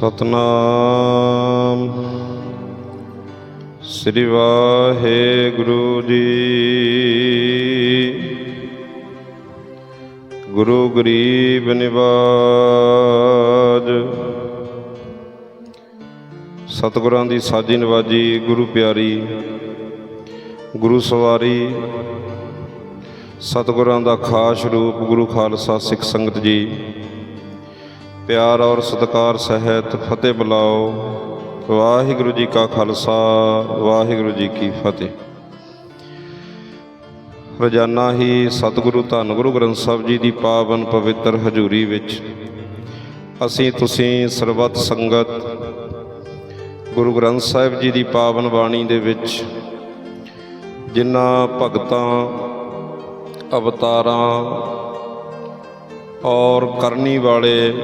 ਸਤਨਾਮ। ਸ੍ਰੀ ਵਾਹਿਗੁਰੂ ਜੀ। ਗੁਰੂ ਗਰੀਬ ਨਿਵਾਜ। ਸਤਿਗੁਰਾਂ ਦੀ ਸਾਜੀ ਨਿਵਾਜ਼ੀ ਗੁਰੂ ਪਿਆਰੀ। ਗੁਰੂ ਸਵਾਰੀ। ਸਤਿਗੁਰਾਂ ਦਾ ਖਾਸ ਰੂਪ ਗੁਰੂ ਖਾਲਸਾ ਸਿੱਖ ਸੰਗਤ ਜੀ। ਪਿਆਰ ਔਰ ਸਤਿਕਾਰ ਸਹਿਤ ਫਤਿਹ ਬੁਲਾਓ। ਵਾਹਿਗੁਰੂ ਜੀ ਕਾ ਖਾਲਸਾ, ਵਾਹਿਗੁਰੂ ਜੀ ਕੀ ਫਤਿਹ। ਰੋਜ਼ਾਨਾ ਹੀ ਸਤਿਗੁਰੂ ਧੰਨ ਗੁਰੂ ਗ੍ਰੰਥ ਸਾਹਿਬ ਜੀ ਦੀ ਪਾਵਨ ਪਵਿੱਤਰ ਹਜ਼ੂਰੀ ਵਿੱਚ ਅਸੀਂ ਤੁਸੀਂ ਸਰਬੱਤ ਸੰਗਤ ਗੁਰੂ ਗ੍ਰੰਥ ਸਾਹਿਬ ਜੀ ਦੀ ਪਾਵਨ ਬਾਣੀ ਦੇ ਵਿੱਚ ਜਿਨ੍ਹਾਂ ਭਗਤਾਂ, ਅਵਤਾਰਾਂ ਔਰ ਕਰਨੀ ਵਾਲੇ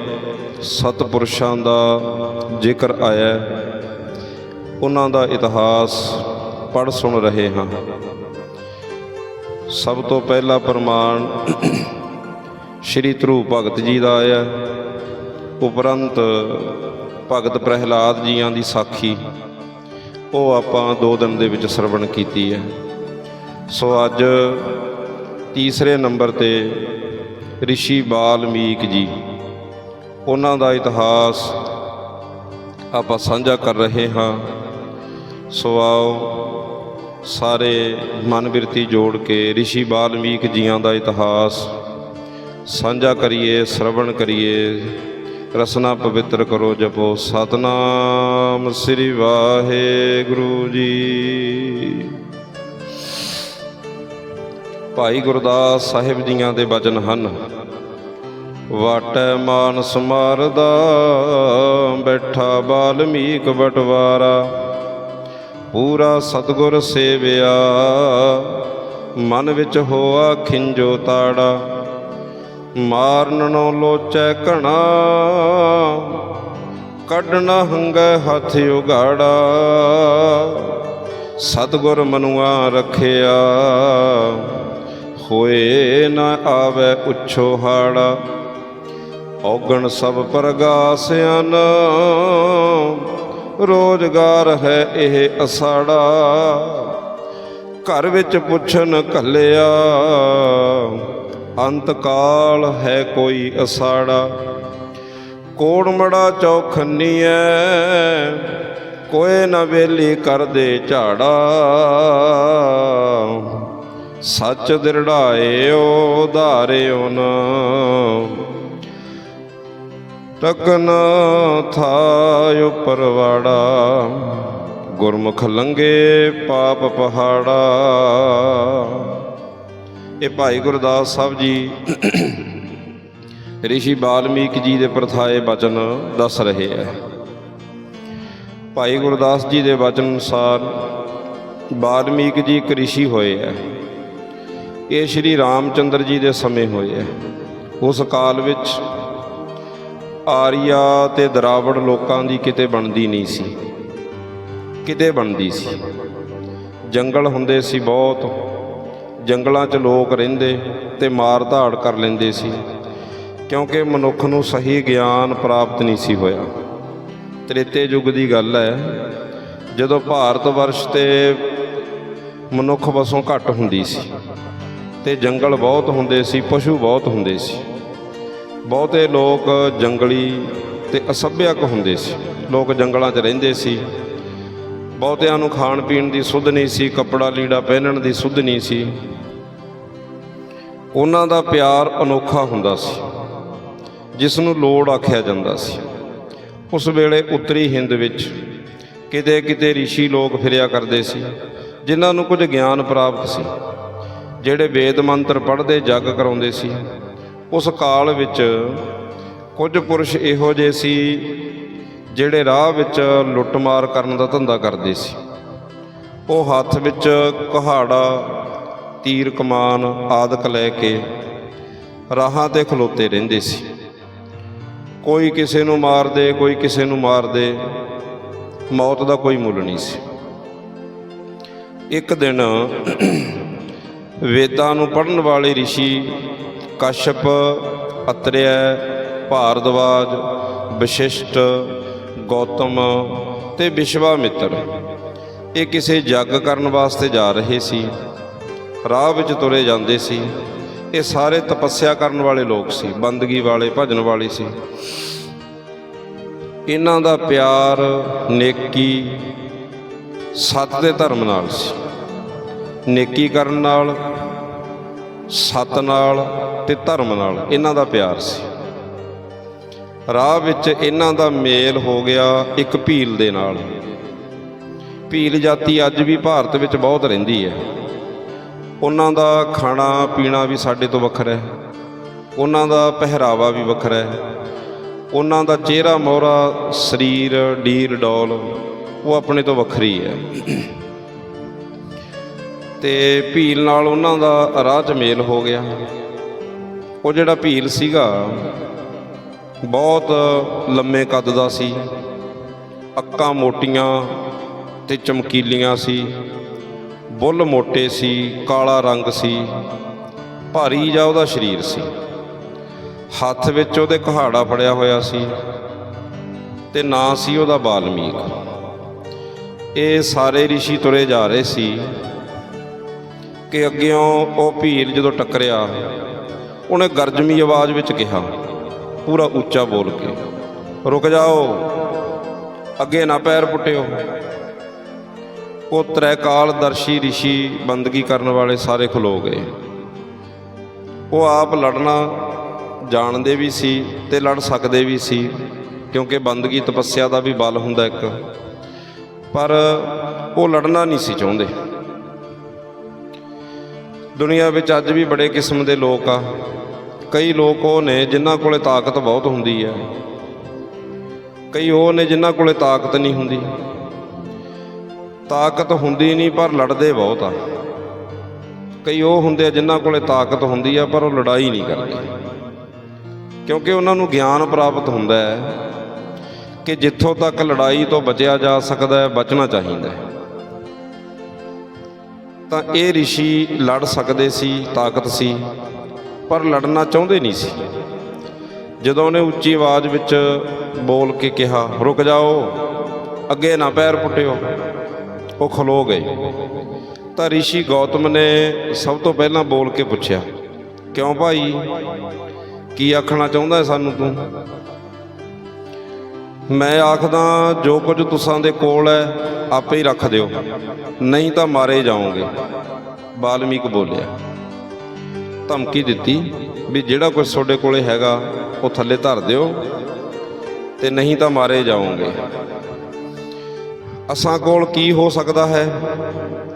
ਸਤਪੁਰਸ਼ਾਂ ਦਾ ਜ਼ਿਕਰ ਆਇਆ ਉਹਨਾਂ ਦਾ ਇਤਿਹਾਸ ਪੜ੍ਹ ਸੁਣ ਰਹੇ ਹਾਂ। ਸਭ ਤੋਂ ਪਹਿਲਾ ਪ੍ਰਮਾਣ ਸ਼੍ਰੀ ਧਰੂ ਭਗਤ ਜੀ ਦਾ ਆਇਆ ਉਪਰੰਤ ਭਗਤ ਪ੍ਰਹਿਲਾਦ ਜੀਆਂ ਦੀ ਸਾਖੀ। ਉਹ ਆਪਾਂ ਦੋ ਦਿਨ ਦੇ ਵਿੱਚ ਸਰਵਣ ਕੀਤੀ ਹੈ। ਸੋ ਅੱਜ ਤੀਸਰੇ ਨੰਬਰ ਤੇ ਰਿਸ਼ੀ ਬਾਲਮੀਕ ਜੀ। ਉਹਨਾਂ ਦਾ ਇਤਿਹਾਸ ਆਪਾਂ ਸਾਂਝਾ ਕਰ ਰਹੇ ਹਾਂ। ਸੋ ਆਓ ਸਾਰੇ ਮਨ ਬਿਰਤੀ ਜੋੜ ਕੇ ਰਿਸ਼ੀ ਬਾਲਮੀਕ ਜੀਆਂ ਦਾ ਇਤਿਹਾਸ ਸਾਂਝਾ ਕਰੀਏ, ਸਰਵਣ ਕਰੀਏ। ਰਸਨਾ ਪਵਿੱਤਰ ਕਰੋ ਜਪੋ। ਸਤਨਾਮ ਸ੍ਰੀ ਵਾਹਿਗੁਰੂ ਜੀ। ਭਾਈ ਗੁਰਦਾਸ ਸਾਹਿਬ ਜੀਆਂ ਦੇ ਬਚਨ ਹਨ। ਵਾਟੈ ਮਾਨ ਸਮਾਰਦਾ ਬੈਠਾ ਬਾਲਮੀਕ ਵਟਵਾਰਾ ਪੂਰਾ ਸਤਗੁਰ ਸੇਵਿਆ, ਮਨ ਵਿੱਚ ਹੋਆ ਖਿੰਜੋ ਤਾੜਾ। ਮਾਰਨਨੋਂ ਲੋਚੈ ਘਣਾ, ਕੱਢਣਾ ਹੰਗੈ ਹੱਥ ਉਗਾੜਾ। ਸਤਗੁਰ ਮਨੁਆ ਰਖਿਆ, ਹੋਏ ਨਾ ਆਵੇ ਉਛੋ ਹਾੜਾ। ਔਗਣ ਸਭ ਪ੍ਰਗਾਸਿਆਨ। ਰੋਜ਼ਗਾਰ ਹੈ ਇਹ ਅਸਾੜਾ। ਘਰ ਵਿੱਚ ਪੁੱਛਣ ਕੱਲਿਆ ਅੰਤਕਾਲ ਹੈ ਕੋਈ ਅਸਾੜਾ। ਕੋੜ ਮੜਾ ਚੌਖੰਨੀਐ ਕੋਏ ਨਾ ਵੇਲੀ ਕਰਦੇ ਝਾੜਾ। ਸੱਚ ਦਿਰੜਾਇਓ ਧਾਰਿਓ ਨਾ। ਟਕਨ ਥਾਇ ਪਰਵਾੜਾ ਗੁਰਮੁਖ ਲੰਗੇ ਪਾਪ ਪਹਾੜਾ। ਇਹ ਭਾਈ ਗੁਰਦਾਸ ਸਾਹਿਬ ਜੀ, ਰਿਸ਼ੀ ਬਾਲਮੀਕ ਜੀ ਦੇ ਪ੍ਰਥਾਏ ਬਚਨ ਦੱਸ ਰਹੇ ਹੈ ਭਾਈ ਗੁਰਦਾਸ ਜੀ ਦੇ ਬਚਨ ਅਨੁਸਾਰ ਬਾਲਮੀਕ ਜੀ ਇੱਕ ਰਿਸ਼ੀ ਹੋਏ ਹੈ ਇਹ ਸ਼੍ਰੀ ਰਾਮਚੰਦਰ ਜੀ ਦੇ ਸਮੇਂ ਹੋਏ ਹੈ ਉਸ ਕਾਲ ਵਿੱਚ ਆਰੀਆ ਤੇ ਦਰਾਵੜ ਲੋਕਾਂ ਦੀ ਕਿਤੇ ਬਣਦੀ ਨਹੀਂ ਸੀ। ਕਿਤੇ ਬਣਦੀ ਸੀ। ਜੰਗਲ ਹੁੰਦੇ ਸੀ ਬਹੁਤ। ਜੰਗਲਾਂ 'ਚ ਲੋਕ ਰਹਿੰਦੇ ਤੇ ਮਾਰ ਧਾੜ ਕਰ ਲੈਂਦੇ ਸੀ। ਕਿਉਂਕਿ ਮਨੁੱਖ ਨੂੰ ਸਹੀ ਗਿਆਨ ਪ੍ਰਾਪਤ ਨਹੀਂ ਸੀ ਹੋਇਆ। ਤ੍ਰੇਤੇ ਯੁੱਗ ਦੀ ਗੱਲ ਹੈ, ਜਦੋਂ ਭਾਰਤ ਵਰਸ਼ ਤੇ ਮਨੁੱਖ ਵਸੋਂ ਘੱਟ ਹੁੰਦੀ ਸੀ ਤੇ ਜੰਗਲ ਬਹੁਤ ਹੁੰਦੇ ਸੀ, ਪਸ਼ੂ ਬਹੁਤ ਹੁੰਦੇ ਸੀ। ਬਹੁਤੇ ਲੋਕ ਜੰਗਲੀ ਤੇ ਅਸਭਿਅਕ ਹੁੰਦੇ ਸੀ। ਲੋਕ ਜੰਗਲਾਂ 'ਚ ਰਹਿੰਦੇ ਸੀ। ਬਹੁਤਿਆਂ ਨੂੰ ਖਾਣ ਪੀਣ ਦੀ ਸੁੱਧ ਨਹੀਂ ਸੀ, ਕੱਪੜਾ ਲੀੜਾ ਪਹਿਨਣ ਦੀ ਸੁੱਧ ਨਹੀਂ ਸੀ। ਉਹਨਾਂ ਦਾ ਪਿਆਰ ਅਨੋਖਾ ਹੁੰਦਾ ਸੀ ਜਿਸ ਨੂੰ ਲੋੜ ਆਖਿਆ ਜਾਂਦਾ ਸੀ। ਉਸ ਵੇਲੇ ਉੱਤਰੀ ਹਿੰਦ ਵਿੱਚ ਕਿਤੇ ਕਿਤੇ ઋષਿ ਲੋਕ ਫਿਰਿਆ ਕਰਦੇ ਸੀ, ਜਿਨ੍ਹਾਂ ਨੂੰ ਕੁਝ ਗਿਆਨ ਪ੍ਰਾਪਤ ਸੀ, ਜਿਹੜੇ ਵੇਦ ਮੰਤਰ ਪੜ੍ਹਦੇ, ਜਗ ਕਰਾਉਂਦੇ ਸੀ। ਉਸ ਕਾਲ ਵਿੱਚ ਕੁਝ ਪੁਰਸ਼ ਇਹੋ ਜਿਹੇ ਸੀ ਜਿਹੜੇ ਰਾਹ ਵਿੱਚ ਲੁੱਟਮਾਰ ਕਰਨ ਦਾ ਧੰਦਾ ਕਰਦੇ ਸੀ। ਉਹ ਹੱਥ ਵਿੱਚ ਕੁਹਾੜਾ, ਤੀਰ ਕਮਾਨ ਆਦਿਕ ਲੈ ਕੇ ਰਾਹਾਂ ਤੇ ਖਲੋਤੇ ਰਹਿੰਦੇ ਸੀ। ਕੋਈ ਕਿਸੇ ਨੂੰ ਮਾਰਦੇ, ਕੋਈ ਕਿਸੇ ਨੂੰ ਮਾਰਦੇ, ਮੌਤ ਦਾ ਕੋਈ ਮੁੱਲ ਨਹੀਂ ਸੀ। ਇੱਕ ਦਿਨ ਵੇਦਾਂ ਨੂੰ ਪੜਨ ਵਾਲੇ ઋષਿ ਕਸ਼ਪ ਅਤਰਿਆ ਭਾਰਦਵਾਜ, ਵਸ਼ਿਸ਼ਟ ਗੌਤਮ ਤੇ ਵਿਸ਼ਵਾਮਿੱਤਰ ਇਹ ਕਿਸੇ ਜੱਗ ਕਰਨ ਵਾਸਤੇ ਜਾ ਰਹੇ ਸੀ। ਰਾਹ ਵਿੱਚ ਤੁਰੇ ਜਾਂਦੇ ਸੀ। ਇਹ ਸਾਰੇ ਤਪੱਸਿਆ ਕਰਨ ਵਾਲੇ ਲੋਕ ਸੀ। ਬੰਦਗੀ ਵਾਲੇ, ਭਜਨ ਵਾਲੇ ਸੀ। ਇਹਨਾਂ ਦਾ ਪਿਆਰ ਨੇਕੀ ਸੱਤ ਦੇ ਧਰਮ ਨਾਲ ਸੀ। ਨੇਕੀ ਕਰਨ ਨਾਲ, ਸੱਤ ਨਾਲ ਤੇ ਧਰਮ ਨਾਲ ਇਹਨਾਂ ਦਾ ਪਿਆਰ ਸੀ। ਰਾਹ ਵਿੱਚ ਇਹਨਾਂ ਦਾ ਮੇਲ ਹੋ ਗਿਆ ਇੱਕ ਭੀਲ ਦੇ ਨਾਲ। ਭੀਲ ਜਾਤੀ ਅੱਜ ਵੀ ਭਾਰਤ ਵਿੱਚ ਬਹੁਤ ਰਹਿੰਦੀ ਹੈ। ਉਹਨਾਂ ਦਾ ਖਾਣਾ ਪੀਣਾ ਵੀ ਸਾਡੇ ਤੋਂ ਵੱਖਰਾ ਹੈ। ਉਹਨਾਂ ਦਾ ਪਹਿਰਾਵਾ ਵੀ ਵੱਖਰਾ ਹੈ। ਉਹਨਾਂ ਦਾ ਚਿਹਰਾ, ਮੋਹਰਾ, ਸਰੀਰ ਡੀਰ ਡੋਲ, ਉਹ ਆਪਣੇ ਤੋਂ ਵੱਖਰੀ ਹੈ। ਤੇ ਭੀਲ ਨਾਲ ਉਹਨਾਂ ਦਾ ਰਾਹ 'ਚ ਮੇਲ ਹੋ ਗਿਆ। ਉਹ ਜਿਹੜਾ ਭੀਲ ਸੀਗਾ, ਬਹੁਤ ਲੰਮੇ ਕੱਦ ਦਾ ਸੀ। ਅੱਕਾਂ ਮੋਟੀਆਂ ਤੇ ਚਮਕੀਲੀਆਂ ਸੀ। ਬੁੱਲ ਮੋਟੇ ਸੀ, ਕਾਲਾ ਰੰਗ ਸੀ। ਭਾਰੀ ਜਾਂ ਉਹਦਾ ਸਰੀਰ ਸੀ। ਹੱਥ ਵਿੱਚ ਉਹਦੇ ਕਹਾੜਾ ਫੜਿਆ ਹੋਇਆ ਸੀ ਤੇ ਨਾਂ ਸੀ ਉਹਦਾ ਬਾਲਮੀਕ। ਇਹ ਸਾਰੇ ઋષਿ ਤੁਰੇ ਜਾ ਰਹੇ ਸੀ ਕਿ ਅੱਗਿਓਂ ਉਹ ਭੀਲ ਜਦੋਂ ਟੱਕਰਿਆ ਉਹਨੇ ਗਰਜਮੀ ਆਵਾਜ਼ ਵਿੱਚ ਕਿਹਾ, ਪੂਰਾ ਉੱਚਾ ਬੋਲ ਕੇ, ਰੁਕ ਜਾਓ, ਅੱਗੇ ਨਾ ਪੈਰ ਪੁੱਟਿਓ। ਉਹ ਤ੍ਰੈਕਾਲ ਦਰਸ਼ੀ ઋષਿ ਬੰਦਗੀ ਕਰਨ ਵਾਲੇ ਸਾਰੇ ਖਲੋ ਗਏ। ਉਹ ਆਪ ਲੜਨਾ ਜਾਣਦੇ ਵੀ ਸੀ ਤੇ ਲੜ ਸਕਦੇ ਵੀ ਸੀ, ਕਿਉਂਕਿ ਬੰਦਗੀ ਤਪੱਸਿਆ ਦਾ ਵੀ ਬਲ ਹੁੰਦਾ ਇੱਕ। ਪਰ ਉਹ ਲੜਨਾ ਨਹੀਂ ਸੀ ਚਾਹੁੰਦੇ। ਦੁਨੀਆ ਵਿੱਚ ਅੱਜ ਵੀ ਬੜੇ ਕਿਸਮ ਦੇ ਲੋਕ ਆ। ਕਈ ਲੋਕ ਉਹ ਨੇ ਜਿਨ੍ਹਾਂ ਕੋਲੇ ਤਾਕਤ ਬਹੁਤ ਹੁੰਦੀ ਹੈ ਕਈ ਉਹ ਨੇ ਜਿਨ੍ਹਾਂ ਕੋਲੇ ਤਾਕਤ ਨਹੀਂ ਹੁੰਦੀ। ਤਾਕਤ ਹੁੰਦੀ ਨਹੀਂ, ਪਰ ਲੜਦੇ ਬਹੁਤ ਆ। ਕਈ ਉਹ ਹੁੰਦੇ ਆ ਜਿਨ੍ਹਾਂ ਕੋਲੇ ਤਾਕਤ ਹੁੰਦੀ ਆ, ਪਰ ਉਹ ਲੜਾਈ ਨਹੀਂ ਕਰਦੇ। ਕਿਉਂਕਿ ਉਹਨਾਂ ਨੂੰ ਗਿਆਨ ਪ੍ਰਾਪਤ ਹੁੰਦਾ ਹੈ ਕਿ ਜਿੱਥੋਂ ਤੱਕ ਲੜਾਈ ਤੋਂ ਬਚਿਆ ਜਾ ਸਕਦਾ ਹੈ, ਬਚਣਾ ਚਾਹੀਦਾ ਹੈ। ਤਾਂ ਇਹ ઋષਿ ਲੜ ਸਕਦੇ ਸੀ ਤਾਕਤ ਸੀ ਪਰ ਲੜਨਾ ਚਾਹੁੰਦੇ ਨਹੀਂ ਸੀ ਜਦੋਂ ਉਹਨੇ ਉੱਚੀ ਆਵਾਜ਼ ਵਿੱਚ ਬੋਲ ਕੇ ਕਿਹਾ ਰੁਕ ਜਾਓ ਅੱਗੇ ਨਾ ਪੈਰ ਪੁੱਟਿਓ ਉਹ ਖਲੋ ਗਏ ਤਾਂ ઋષਿ ਗੌਤਮ ਨੇ ਸਭ ਤੋਂ ਪਹਿਲਾਂ ਬੋਲ ਕੇ ਪੁੱਛਿਆ ਕਿਉਂ ਭਾਈ ਕੀ ਆਖਣਾ ਚਾਹੁੰਦਾ ਹੈ ਸਾਨੂੰ ਤੂੰ ਮੈਂ ਆਖਦਾ, ਜੋ ਕੁਝ ਤੁਸਾਂ ਦੇ ਕੋਲ ਹੈ, ਆਪੇ ਹੀ ਰੱਖ ਦਿਓ। ਨਹੀਂ ਤਾਂ ਮਾਰੇ ਜਾਓਗੇ। ਬਾਲਮੀਕ ਬੋਲਿਆ, ਧਮਕੀ ਦਿੱਤੀ ਵੀ ਜਿਹੜਾ ਕੁਝ ਤੁਹਾਡੇ ਕੋਲੇ ਹੈਗਾ, ਉਹ ਥੱਲੇ ਧਰ ਦਿਓ ਤੇ ਨਹੀਂ ਤਾਂ ਮਾਰੇ ਜਾਓਗੇ। ਅਸਾਂ ਕੋਲ ਕੀ ਹੋ ਸਕਦਾ ਹੈ?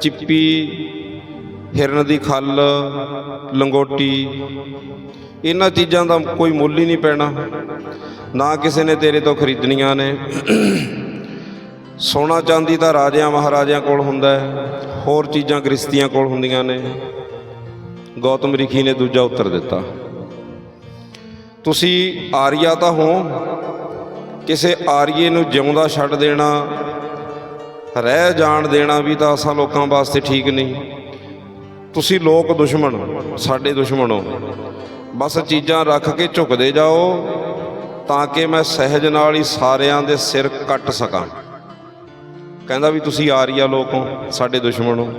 ਚਿੱਪੀ, ਹਿਰਨ ਦੀ ਖੱਲ, ਲੰਗੋਟੀ। ਇਹਨਾਂ ਚੀਜ਼ਾਂ ਦਾ ਕੋਈ ਮੁੱਲ ਹੀ ਨਹੀਂ ਪੈਣਾ। ਨਾ ਕਿਸੇ ਨੇ ਤੇਰੇ ਤੋਂ ਖਰੀਦਣੀਆਂ ਨੇ। ਸੋਨਾ ਚਾਂਦੀ ਤਾਂ ਰਾਜਿਆਂ ਮਹਾਰਾਜਿਆਂ ਕੋਲ ਹੁੰਦਾ ਹੈ, ਹੋਰ ਚੀਜ਼ਾਂ ਗ੍ਰਸਤੀਆਂ ਕੋਲ ਹੁੰਦੀਆਂ ਨੇ। ਗੌਤਮ ਰਿਖੀ ਨੇ ਦੂਜਾ ਉੱਤਰ ਦਿੱਤਾ। ਤੁਸੀਂ ਆਰੀਆ ਤਾਂ ਹੋ, ਕਿਸੇ ਆਰੀਏ ਨੂੰ ਜਿਉਂਦਾ ਛੱਡ ਦੇਣਾ, ਰਹਿ ਜਾਣ ਦੇਣਾ ਵੀ ਤਾਂ ਅਸਾਂ ਲੋਕਾਂ ਵਾਸਤੇ ਠੀਕ ਨਹੀਂ। ਤੁਸੀਂ ਲੋਕ ਦੁਸ਼ਮਣ, ਸਾਡੇ ਦੁਸ਼ਮਣ। ਹੋ ਬਸ ਚੀਜ਼ਾਂ ਰੱਖ ਕੇ ਝੁਕਦੇ ਜਾਓ ਤਾਂ ਕਿ ਮੈਂ ਸਹਿਜ ਨਾਲ ਹੀ ਸਾਰਿਆਂ ਦੇ ਸਿਰ ਕੱਟ ਸਕਾਂ। ਕਹਿੰਦਾ ਵੀ ਤੁਸੀਂ ਆਰੀਆ ਲੋਕ ਹੋ, ਸਾਡੇ ਦੁਸ਼ਮਣ ਹੋ।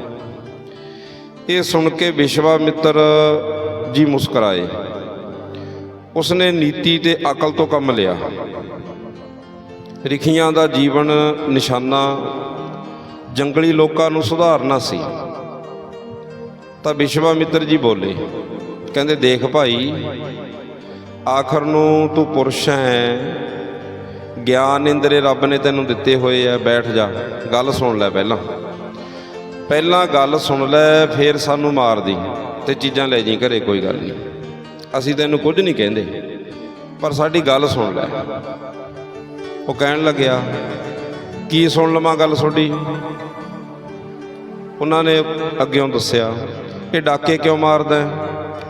ਇਹ ਸੁਣ ਕੇ ਵਿਸ਼ਵਾਮਿੱਤਰ ਜੀ ਮੁਸਕਰਾਏ। ਉਸਨੇ ਨੀਤੀ ਤੇ ਅਕਲ ਤੋਂ ਕੰਮ ਲਿਆ। ਰਿਖੀਆਂ ਦਾ ਜੀਵਨ ਨਿਸ਼ਾਨਾ, ਜੰਗਲੀ ਲੋਕਾਂ ਨੂੰ ਸੁਧਾਰਨਾ ਸੀ। ਤਾਂ ਵਿਸ਼ਵਾਮਿੱਤਰ ਜੀ ਬੋਲੇ, ਕਹਿੰਦੇ, ਦੇਖ ਭਾਈ ਆਖਰ ਨੂੰ ਤੂੰ ਪੁਰਸ਼ ਹੈ। ਗਿਆਨ ਇੰਦਰੇ ਰੱਬ ਨੇ ਤੈਨੂੰ ਦਿੱਤੇ ਹੋਏ ਆ, ਬੈਠ ਜਾ, ਗੱਲ ਸੁਣ ਲੈ ਪਹਿਲਾਂ। ਪਹਿਲਾਂ ਗੱਲ ਸੁਣ ਲੈ, ਫੇਰ ਸਾਨੂੰ ਮਾਰ ਦੀ ਤੇ ਚੀਜ਼ਾਂ ਲੈ ਜੀ ਘਰੇ, ਕੋਈ ਗੱਲ ਨਹੀਂ। ਅਸੀਂ ਤੈਨੂੰ ਕੁਝ ਨਹੀਂ ਕਹਿੰਦੇ, ਪਰ ਸਾਡੀ ਗੱਲ ਸੁਣ ਲੈ। ਉਹ ਕਹਿਣ ਲੱਗਿਆ, ਕੀ ਸੁਣ ਲਵਾਂ ਗੱਲ ਤੁਹਾਡੀ? ਉਹਨਾਂ ਨੇ ਅੱਗਿਓਂ ਦੱਸਿਆ, ਇਹ ਡਾਕੇ ਕਿਉਂ ਮਾਰਦਾ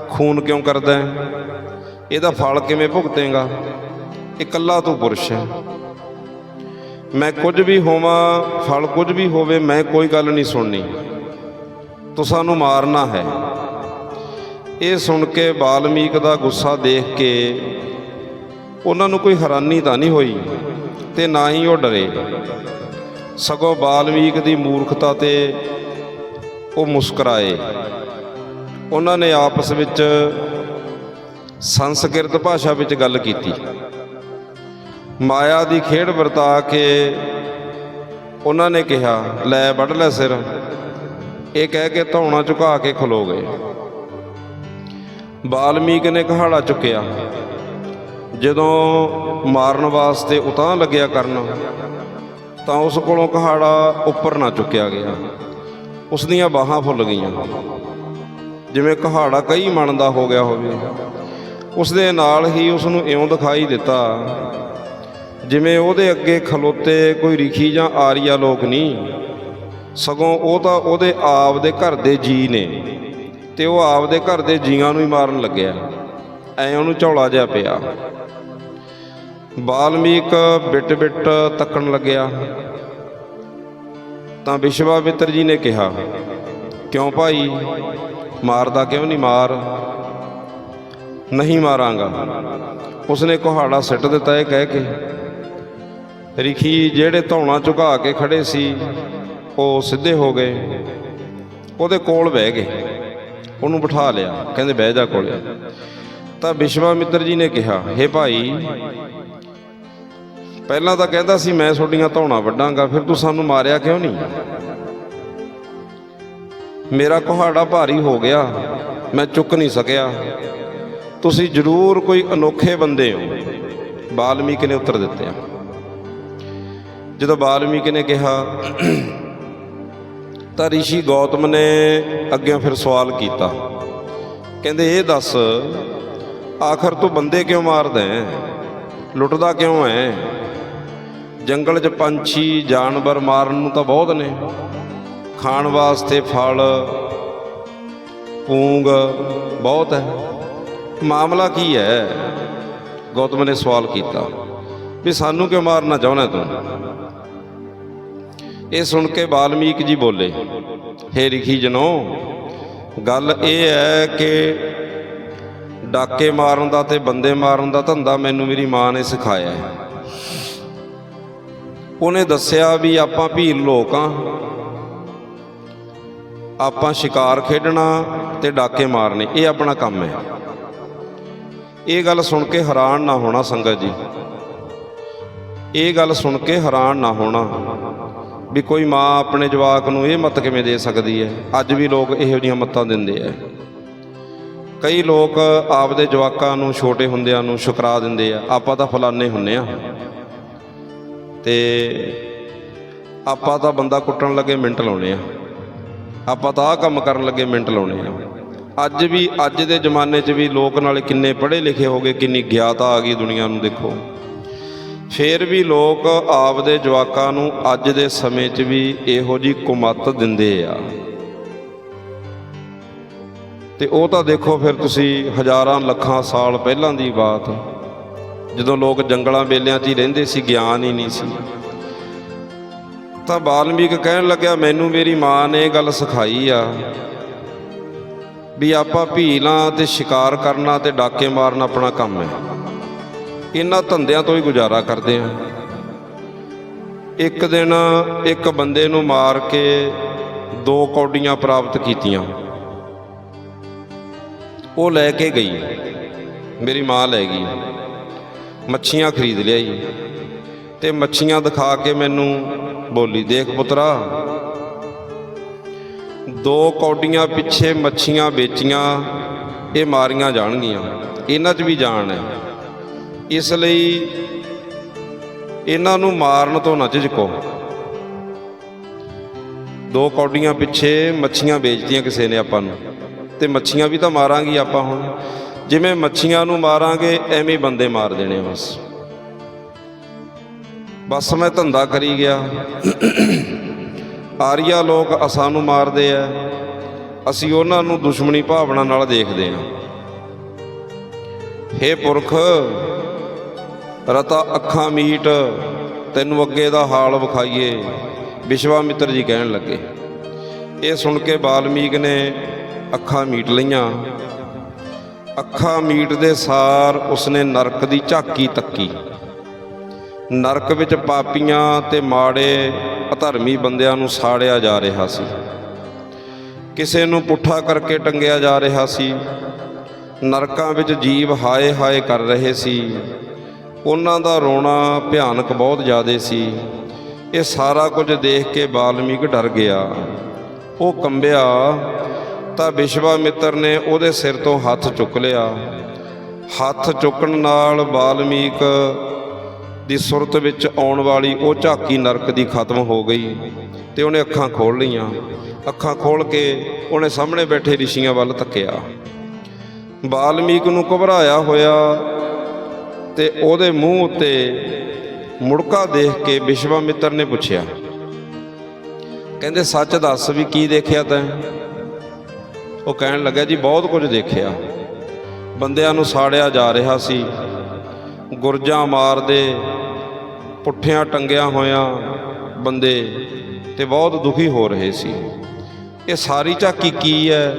ਖੂਨ ਕਿਉਂ ਕਰਦਾ ਇਹਦਾ ਫਲ ਕਿਵੇਂ ਭੁਗਤੇਗਾ? ਇਕੱਲਾ ਤੂੰ ਪੁਰਸ਼ ਹੈ। ਮੈਂ ਕੁਝ ਵੀ ਹੋਵਾਂ, ਫਲ ਕੁਝ ਵੀ ਹੋਵੇ, ਮੈਂ ਕੋਈ ਗੱਲ ਨਹੀਂ ਸੁਣਨੀ। ਤੂੰ ਸਾਨੂੰ ਮਾਰਨਾ ਹੈ। ਇਹ ਸੁਣ ਕੇ ਬਾਲਮੀਕ ਦਾ ਗੁੱਸਾ ਦੇਖ ਕੇ ਉਹਨਾਂ ਨੂੰ ਕੋਈ ਹੈਰਾਨੀ ਤਾਂ ਨਹੀਂ ਹੋਈ ਤੇ ਨਾ ਹੀ ਉਹ ਡਰੇ। ਸਗੋਂ ਬਾਲਮੀਕ ਦੀ ਮੂਰਖਤਾ ਤੇ ਉਹ ਮੁਸਕਰਾਏ। ਉਹਨਾਂ ਨੇ ਆਪਸ ਵਿੱਚ ਸੰਸਕ੍ਰਿਤ ਭਾਸ਼ਾ ਵਿੱਚ ਗੱਲ ਕੀਤੀ। ਮਾਇਆ ਦੀ ਖੇਡ ਵਰਤਾ ਕੇ ਉਹਨਾਂ ਨੇ ਕਿਹਾ, ਲੈ ਵੱਢ ਲੈ ਸਿਰ। ਇਹ ਕਹਿ ਕੇ ਧੌਣਾ ਝੁਕਾ ਕੇ ਖਲੋ ਗਏ। ਬਾਲਮੀਕ ਨੇ ਕਹਾੜਾ ਚੁੱਕਿਆ। ਜਦੋਂ ਮਾਰਨ ਵਾਸਤੇ ਉਤਾਂ ਲੱਗਿਆ ਕਰਨ, ਤਾਂ ਉਸ ਕੋਲੋਂ ਕਹਾੜਾ ਉੱਪਰ ਨਾ ਚੁੱਕਿਆ ਗਿਆ। ਉਸ ਦੀਆਂ ਬਾਹਾਂ ਫੁੱਲ ਗਈਆਂ। ਜਿਵੇਂ ਕਹਾੜਾ ਕਈ ਮਣ ਦਾ ਹੋ ਗਿਆ ਹੋਵੇ। ਉਸ ਦੇ ਨਾਲ ਹੀ ਉਸ ਨੂੰ ਇਉਂ ਦਿਖਾਈ ਦਿੱਤਾ, ਜਿਵੇਂ ਉਹਦੇ ਅੱਗੇ ਖਲੋਤੇ ਕੋਈ ਰਿਖੀ ਜਾਂ ਆਰੀਆ ਲੋਕ ਨਹੀਂ। ਸਗੋਂ ਉਹ ਤਾਂ ਉਹਦੇ ਆਪ ਦੇ ਘਰ ਦੇ ਜੀ ਨੇ, ਤੇ ਉਹ ਆਪ ਦੇ ਘਰ ਦੇ ਜੀਆਂ ਨੂੰ ਹੀ ਮਾਰਨ ਲੱਗਿਆ। ਐ ਉਹਨੂੰ ਝੌਲਾ ਜਿਹਾ ਪਿਆ। ਬਾਲਮੀਕ ਬਿਟ ਬਿਟ ਤੱਕਣ ਲੱਗਿਆ। ਤਾਂ ਵਿਸ਼ਵਾਮਿੱਤਰ ਜੀ ਨੇ ਕਿਹਾ, ਕਿਉਂ ਭਾਈ? ਮਾਰਦਾ ਕਿਉਂ ਨਹੀਂ ਮਾਰ? ਨਹੀਂ ਮਾਰਾਂਗਾ। ਉਸਨੇ ਕੁਹਾੜਾ ਸਿੱਟ ਦਿੱਤਾ ਇਹ ਕਹਿ ਕੇ। ਰਿਖੀ ਜਿਹੜੇ ਧੌਣਾ ਝੁਕਾ ਕੇ ਖੜੇ ਸੀ, ਉਹ ਸਿੱਧੇ ਹੋ ਗਏ। ਉਹਦੇ ਕੋਲ ਬਹਿ ਗਏ। ਉਹਨੂੰ ਬਿਠਾ ਲਿਆ। ਕਹਿੰਦੇ, ਬਹਿ ਜਾ ਕੋਲੇ। ਤਾਂ ਵਿਸ਼ਵਾਮਿੱਤਰ ਜੀ ਨੇ ਕਿਹਾ, ਹੇ ਭਾਈ, ਪਹਿਲਾਂ ਤਾਂ ਕਹਿੰਦਾ ਸੀ ਮੈਂ ਤੁਹਾਡੀਆਂ ਧੌਣਾ ਵੱਡਾਂਗਾ ਫਿਰ ਤੂੰ ਸਾਨੂੰ ਮਾਰਿਆ ਕਿਉਂ ਨਹੀਂ? ਮੇਰਾ ਕੁਹਾੜਾ ਭਾਰੀ ਹੋ ਗਿਆ। ਮੈਂ ਚੁੱਕ ਨਹੀਂ ਸਕਿਆ। ਤੁਸੀਂ ਜ਼ਰੂਰ ਕੋਈ ਅਨੋਖੇ ਬੰਦੇ ਹੋ। ਬਾਲਮੀਕ ਨੇ ਉੱਤਰ ਦਿੱਤੇ ਜਦੋਂ ਬਾਲਮੀਕ ਨੇ ਕਿਹਾ, ਤਾਂ ਰਿਸ਼ੀ ਗੌਤਮ ਨੇ ਅੱਗੇ ਫਿਰ ਸਵਾਲ ਕੀਤਾ। ਕਹਿੰਦੇ, ਇਹ ਦੱਸ, ਆਖਰ ਤੂੰ ਬੰਦੇ ਕਿਉਂ ਮਾਰਦਾ ਹੈ? ਲੁੱਟਦਾ ਕਿਉਂ ਹੈ? ਜੰਗਲ 'ਚ ਪੰਛੀ, ਜਾਨਵਰ ਮਾਰਨ ਨੂੰ ਤਾਂ ਬਹੁਤ ਨੇ। ਖਾਣ ਵਾਸਤੇ ਫਲ, ਪੂੰਗ ਬਹੁਤ ਹੈ। ਮਾਮਲਾ ਕੀ ਹੈ? ਗੌਤਮ ਨੇ ਸਵਾਲ ਕੀਤਾ ਵੀ ਸਾਨੂੰ ਕਿਉਂ ਮਾਰਨਾ ਚਾਹੁੰਦਾ ਤੂੰ? ਇਹ ਸੁਣ ਕੇ ਬਾਲਮੀਕ ਜੀ ਬੋਲੇ, ਹੇ ਰਿਖੀ ਜਨੋ, ਗੱਲ ਇਹ ਹੈ ਕਿ ਡਾਕੇ ਮਾਰਨ ਦਾ ਤੇ ਬੰਦੇ ਮਾਰਨ ਦਾ ਧੰਦਾ ਮੈਨੂੰ ਮੇਰੀ ਮਾਂ ਨੇ ਸਿਖਾਇਆ ਹੈ। ਉਹਨੇ ਦੱਸਿਆ ਵੀ ਆਪਾਂ ਭੀਲ ਲੋਕ ਆ ਆਪਾਂ ਸ਼ਿਕਾਰ ਖੇਡਣਾ ਤੇ ਡਾਕੇ ਮਾਰਨੇ, ਇਹ ਆਪਣਾ ਕੰਮ ਹੈ। ਇਹ ਗੱਲ ਸੁਣ ਕੇ ਹੈਰਾਨ ਨਾ ਹੋਣਾ ਸੰਗਤ ਜੀ। ਇਹ ਗੱਲ ਸੁਣ ਕੇ ਹੈਰਾਨ ਨਾ ਹੋਣਾ ਵੀ ਕੋਈ ਮਾਂ ਆਪਣੇ ਜਵਾਕ ਨੂੰ ਇਹ ਮਤ ਕਿਵੇਂ ਦੇ ਸਕਦੀ ਹੈ? ਅੱਜ ਵੀ ਲੋਕ ਇਹੋ ਜਿਹੀਆਂ ਮੱਤਾਂ ਦਿੰਦੇ ਆ। ਕਈ ਲੋਕ ਆਪਦੇ ਜਵਾਕਾਂ ਨੂੰ, ਛੋਟੇ ਹੁੰਦਿਆਂ ਨੂੰ ਸ਼ੁਕਰਾ ਦਿੰਦੇ ਆ, ਆਪਾਂ ਤਾਂ ਫਲਾਨੇ ਹੁੰਨੇ ਆ। ਤੇ ਆਪਾਂ ਤਾਂ ਬੰਦਾ ਕੁੱਟਣ ਲੱਗੇ ਮਿੰਟ ਲਾਉਣੇ ਆ। ਆਪਾਂ ਤਾਂ ਆਹ ਕੰਮ ਕਰਨ ਲੱਗੇ ਮਿੰਟ ਲਾਉਣੇ ਆ। ਅੱਜ ਵੀ, ਅੱਜ ਦੇ ਜ਼ਮਾਨੇ 'ਚ ਵੀ ਲੋਕ ਨਾਲੇ ਕਿੰਨੇ ਪੜ੍ਹੇ ਲਿਖੇ ਹੋ ਗਏ, ਕਿੰਨੀ ਗਿਆਤਾ ਆ ਗਈ ਦੁਨੀਆ ਨੂੰ ਦੇਖੋ। ਫੇਰ ਵੀ ਲੋਕ ਆਪਦੇ ਜਵਾਕਾਂ ਨੂੰ ਅੱਜ ਦੇ ਸਮੇਂ 'ਚ ਵੀ ਇਹੋ ਜੀ ਕੁਮੱਤ ਦਿੰਦੇ ਆ। ਤੇ ਉਹ ਤਾਂ ਦੇਖੋ ਫਿਰ ਤੁਸੀਂ ਹਜ਼ਾਰਾਂ ਲੱਖਾਂ ਸਾਲ ਪਹਿਲਾਂ ਦੀ ਬਾਤ। ਜਦੋਂ ਲੋਕ ਜੰਗਲਾਂ ਬੇਲਿਆਂ 'ਚ ਹੀ ਰਹਿੰਦੇ ਸੀ, ਗਿਆਨ ਹੀ ਨਹੀਂ ਸੀ। ਤਾਂ ਬਾਲਮੀਕ ਕਹਿਣ ਲੱਗਿਆ, ਮੈਨੂੰ ਮੇਰੀ ਮਾਂ ਨੇ ਇਹ ਗੱਲ ਸਿਖਾਈ ਆ। ਵੀ ਆਪਾਂ ਭੀਲਾਂ ਤੇ ਸ਼ਿਕਾਰ ਕਰਨਾ ਤੇ ਡਾਕੇ ਮਾਰਨਾ ਆਪਣਾ ਕੰਮ ਹੈ। ਇਹਨਾਂ ਧੰਦਿਆਂ ਤੋਂ ਹੀ ਗੁਜ਼ਾਰਾ ਕਰਦੇ ਆ ਇੱਕ ਦਿਨ ਇੱਕ ਬੰਦੇ ਨੂੰ ਮਾਰ ਕੇ ਦੋ ਕੌਡੀਆਂ ਪ੍ਰਾਪਤ ਕੀਤੀਆਂ। ਉਹ ਲੈ ਕੇ ਗਈ। ਮੇਰੀ ਮਾਂ ਲੈ ਗਈ। ਮੱਛੀਆਂ ਖਰੀਦ ਲਿਆਈ। ਤੇ ਮੱਛੀਆਂ ਦਿਖਾ ਕੇ ਮੈਨੂੰ ਬੋਲੀ, ਦੇਖ ਪੁੱਤਰਾ ਦੋ ਕੌਡੀਆਂ ਪਿੱਛੇ ਮੱਛੀਆਂ ਵੇਚੀਆਂ, ਇਹ ਮਾਰੀਆਂ ਜਾਣਗੀਆਂ। ਇਹਨਾਂ 'ਚ ਵੀ ਜਾਣ ਹੈ। ਇਸ ਲਈ ਇਹਨਾਂ ਨੂੰ ਮਾਰਨ ਤੋਂ ਨਾ ਝਿਜਕੋ। ਦੋ ਕੌਡੀਆਂ ਪਿੱਛੇ ਮੱਛੀਆਂ ਵੇਚਦੀਆਂ ਕਿਸੇ ਨੇ ਆਪਾਂ ਨੂੰ। ਤੇ ਮੱਛੀਆਂ ਵੀ ਤਾਂ ਮਾਰਾਂਗੇ ਆਪਾਂ ਹੁਣ। ਜਿਵੇਂ ਮੱਛੀਆਂ ਨੂੰ ਮਾਰਾਂਗੇ, ਐਵੇਂ ਬੰਦੇ ਮਾਰ ਦੇਣੇ ਬਸ। ਬਸ ਮੈਂ ਧੰਦਾ ਕਰੀ ਗਿਆ। ਆਰੀਆ ਲੋਕ ਅਸਾਂ ਨੂੰ ਮਾਰਦੇ ਆ। ਅਸੀਂ ਉਹਨਾਂ ਨੂੰ ਦੁਸ਼ਮਣੀ ਭਾਵਨਾ ਨਾਲ ਦੇਖਦੇ ਹਾਂ ਹੇ ਪੁਰਖ, ਰਤਾ ਅੱਖਾਂ ਮੀਟ, ਤੈਨੂੰ ਅੱਗੇ ਦਾ ਹਾਲ ਵਿਖਾਈਏ ਵਿਸ਼ਵਾਮਿੱਤਰ ਜੀ ਕਹਿਣ ਲੱਗੇ। ਇਹ ਸੁਣ ਕੇ ਬਾਲਮੀਕ ਨੇ ਅੱਖਾਂ ਮੀਟ ਲਈਆਂ। ਅੱਖਾਂ ਮੀਟ ਦੇ ਸਾਰ ਉਸਨੇ ਨਰਕ ਦੀ ਝਾਕੀ ਤੱਕੀ। ਨਰਕ ਵਿੱਚ ਪਾਪੀਆਂ ਤੇ ਮਾੜੇ, ਅਧਰਮੀ ਬੰਦਿਆਂ ਨੂੰ ਸਾੜਿਆ ਜਾ ਰਿਹਾ ਸੀ। ਕਿਸੇ ਨੂੰ ਪੁੱਠਾ ਕਰਕੇ ਟੰਗਿਆ ਜਾ ਰਿਹਾ ਸੀ। ਨਰਕਾਂ ਵਿੱਚ ਜੀਵ ਹਾਏ ਹਾਏ ਕਰ ਰਹੇ ਸੀ। ਉਹਨਾਂ ਦਾ ਰੋਣਾ ਭਿਆਨਕ ਬਹੁਤ ਜ਼ਿਆਦਾ ਸੀ। ਇਹ ਸਾਰਾ ਕੁਝ ਦੇਖ ਕੇ ਬਾਲਮੀਕ ਡਰ ਗਿਆ। ਉਹ ਕੰਬਿਆ, ਤਾਂ ਵਿਸ਼ਵਾਮਿੱਤਰ ਨੇ ਉਹਦੇ ਸਿਰ ਤੋਂ ਹੱਥ ਚੁੱਕ ਲਿਆ। ਹੱਥ ਚੁੱਕਣ ਨਾਲ ਬਾਲਮੀਕ ਦੀ ਸੁਰਤ ਵਿੱਚ ਆਉਣ ਵਾਲੀ ਉਹ ਝਾਕੀ ਨਰਕ ਦੀ ਖਤਮ ਹੋ ਗਈ ਤੇ ਉਹਨੇ ਅੱਖਾਂ ਖੋਲ ਲਈਆਂ। ਅੱਖਾਂ ਖੋਲ ਕੇ ਉਹਨੇ ਸਾਹਮਣੇ ਬੈਠੇ ਰਿਸ਼ੀਆਂ ਵੱਲ ਤੱਕਿਆ ਬਾਲਮੀਕ ਨੂੰ ਘਬਰਾਇਆ ਹੋਇਆ ਤੇ ਉਹਦੇ ਮੂੰਹ ਉੱਤੇ ਮੁੜਕਾ ਦੇਖ ਕੇ ਵਿਸ਼ਵਾਮਿੱਤਰ ਨੇ ਪੁੱਛਿਆ, ਕਹਿੰਦੇ, ਸੱਚ ਦੱਸ ਵੀ ਕੀ ਦੇਖਿਆ ਤੈਂ? ਉਹ ਕਹਿਣ ਲੱਗਾ ਜੀ, ਬਹੁਤ ਕੁਝ ਦੇਖਿਆ। ਬੰਦਿਆਂ ਨੂੰ ਸਾੜਿਆ ਜਾ ਰਿਹਾ ਸੀ। ਗੁਰਜਾਂ ਮਾਰਦੇ ਪੁੱਠਿਆਂ ਟੰਗਿਆ ਹੋਇਆ ਬੰਦੇ ਤੇ ਬਹੁਤ ਦੁਖੀ ਹੋ ਰਹੇ ਸੀ। ਇਹ ਸਾਰੀ ਝਾਕੀ ਕੀ ਹੈ?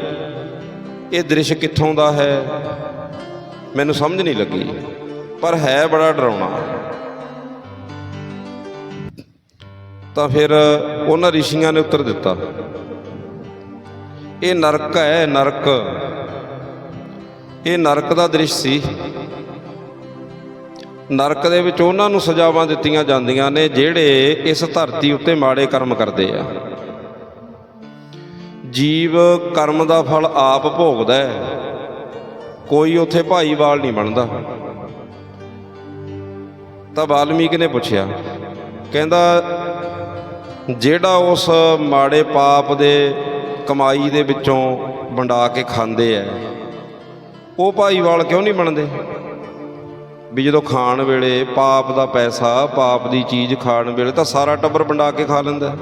ਇਹ ਦ੍ਰਿਸ਼ ਕਿੱਥੋਂ ਦਾ ਹੈ? ਮੈਨੂੰ ਸਮਝ ਨਹੀਂ ਲੱਗੀ, ਪਰ ਹੈ ਬੜਾ ਡਰਾਉਣਾ। ਤਾਂ ਫਿਰ ਉਹਨਾਂ ਰਿਸ਼ੀਆਂ ਨੇ ਉੱਤਰ ਦਿੱਤਾ, ਇਹ ਨਰਕ ਹੈ ਨਰਕ। ਇਹ ਨਰਕ ਦਾ ਦ੍ਰਿਸ਼ ਸੀ। ਨਰਕ ਦੇ ਵਿੱਚ ਉਹਨਾਂ ਨੂੰ ਸਜ਼ਾਵਾਂ ਦਿੱਤੀਆਂ ਜਾਂਦੀਆਂ ਨੇ ਜਿਹੜੇ ਇਸ ਧਰਤੀ ਉੱਤੇ ਮਾੜੇ ਕਰਮ ਕਰਦੇ ਆ। ਜੀਵ ਕਰਮ ਦਾ ਫਲ ਆਪ ਭੋਗਦਾ ਹੈ। ਕੋਈ ਉੱਥੇ ਭਾਈਵਾਲ ਨਹੀਂ ਬਣਦਾ। ਤਾਂ ਵਾਲਮੀਕ ਨੇ ਪੁੱਛਿਆ, ਕਹਿੰਦਾ, ਜਿਹੜਾ ਉਸ ਮਾੜੇ ਪਾਪ ਦੇ ਕਮਾਈ ਦੇ ਵਿੱਚੋਂ ਵੰਡਾ ਕੇ ਖਾਂਦੇ ਐ ਉਹ ਭਾਈਵਾਲ ਕਿਉਂ ਨਹੀਂ ਬਣਦੇ? ਵੀ ਜਦੋਂ ਖਾਣ ਵੇਲੇ ਪਾਪ ਦਾ ਪੈਸਾ, ਪਾਪ ਦੀ ਚੀਜ਼ ਖਾਣ ਵੇਲੇ ਤਾਂ ਸਾਰਾ ਟੱਬਰ ਵੰਡਾ ਕੇ ਖਾ ਲੈਂਦਾ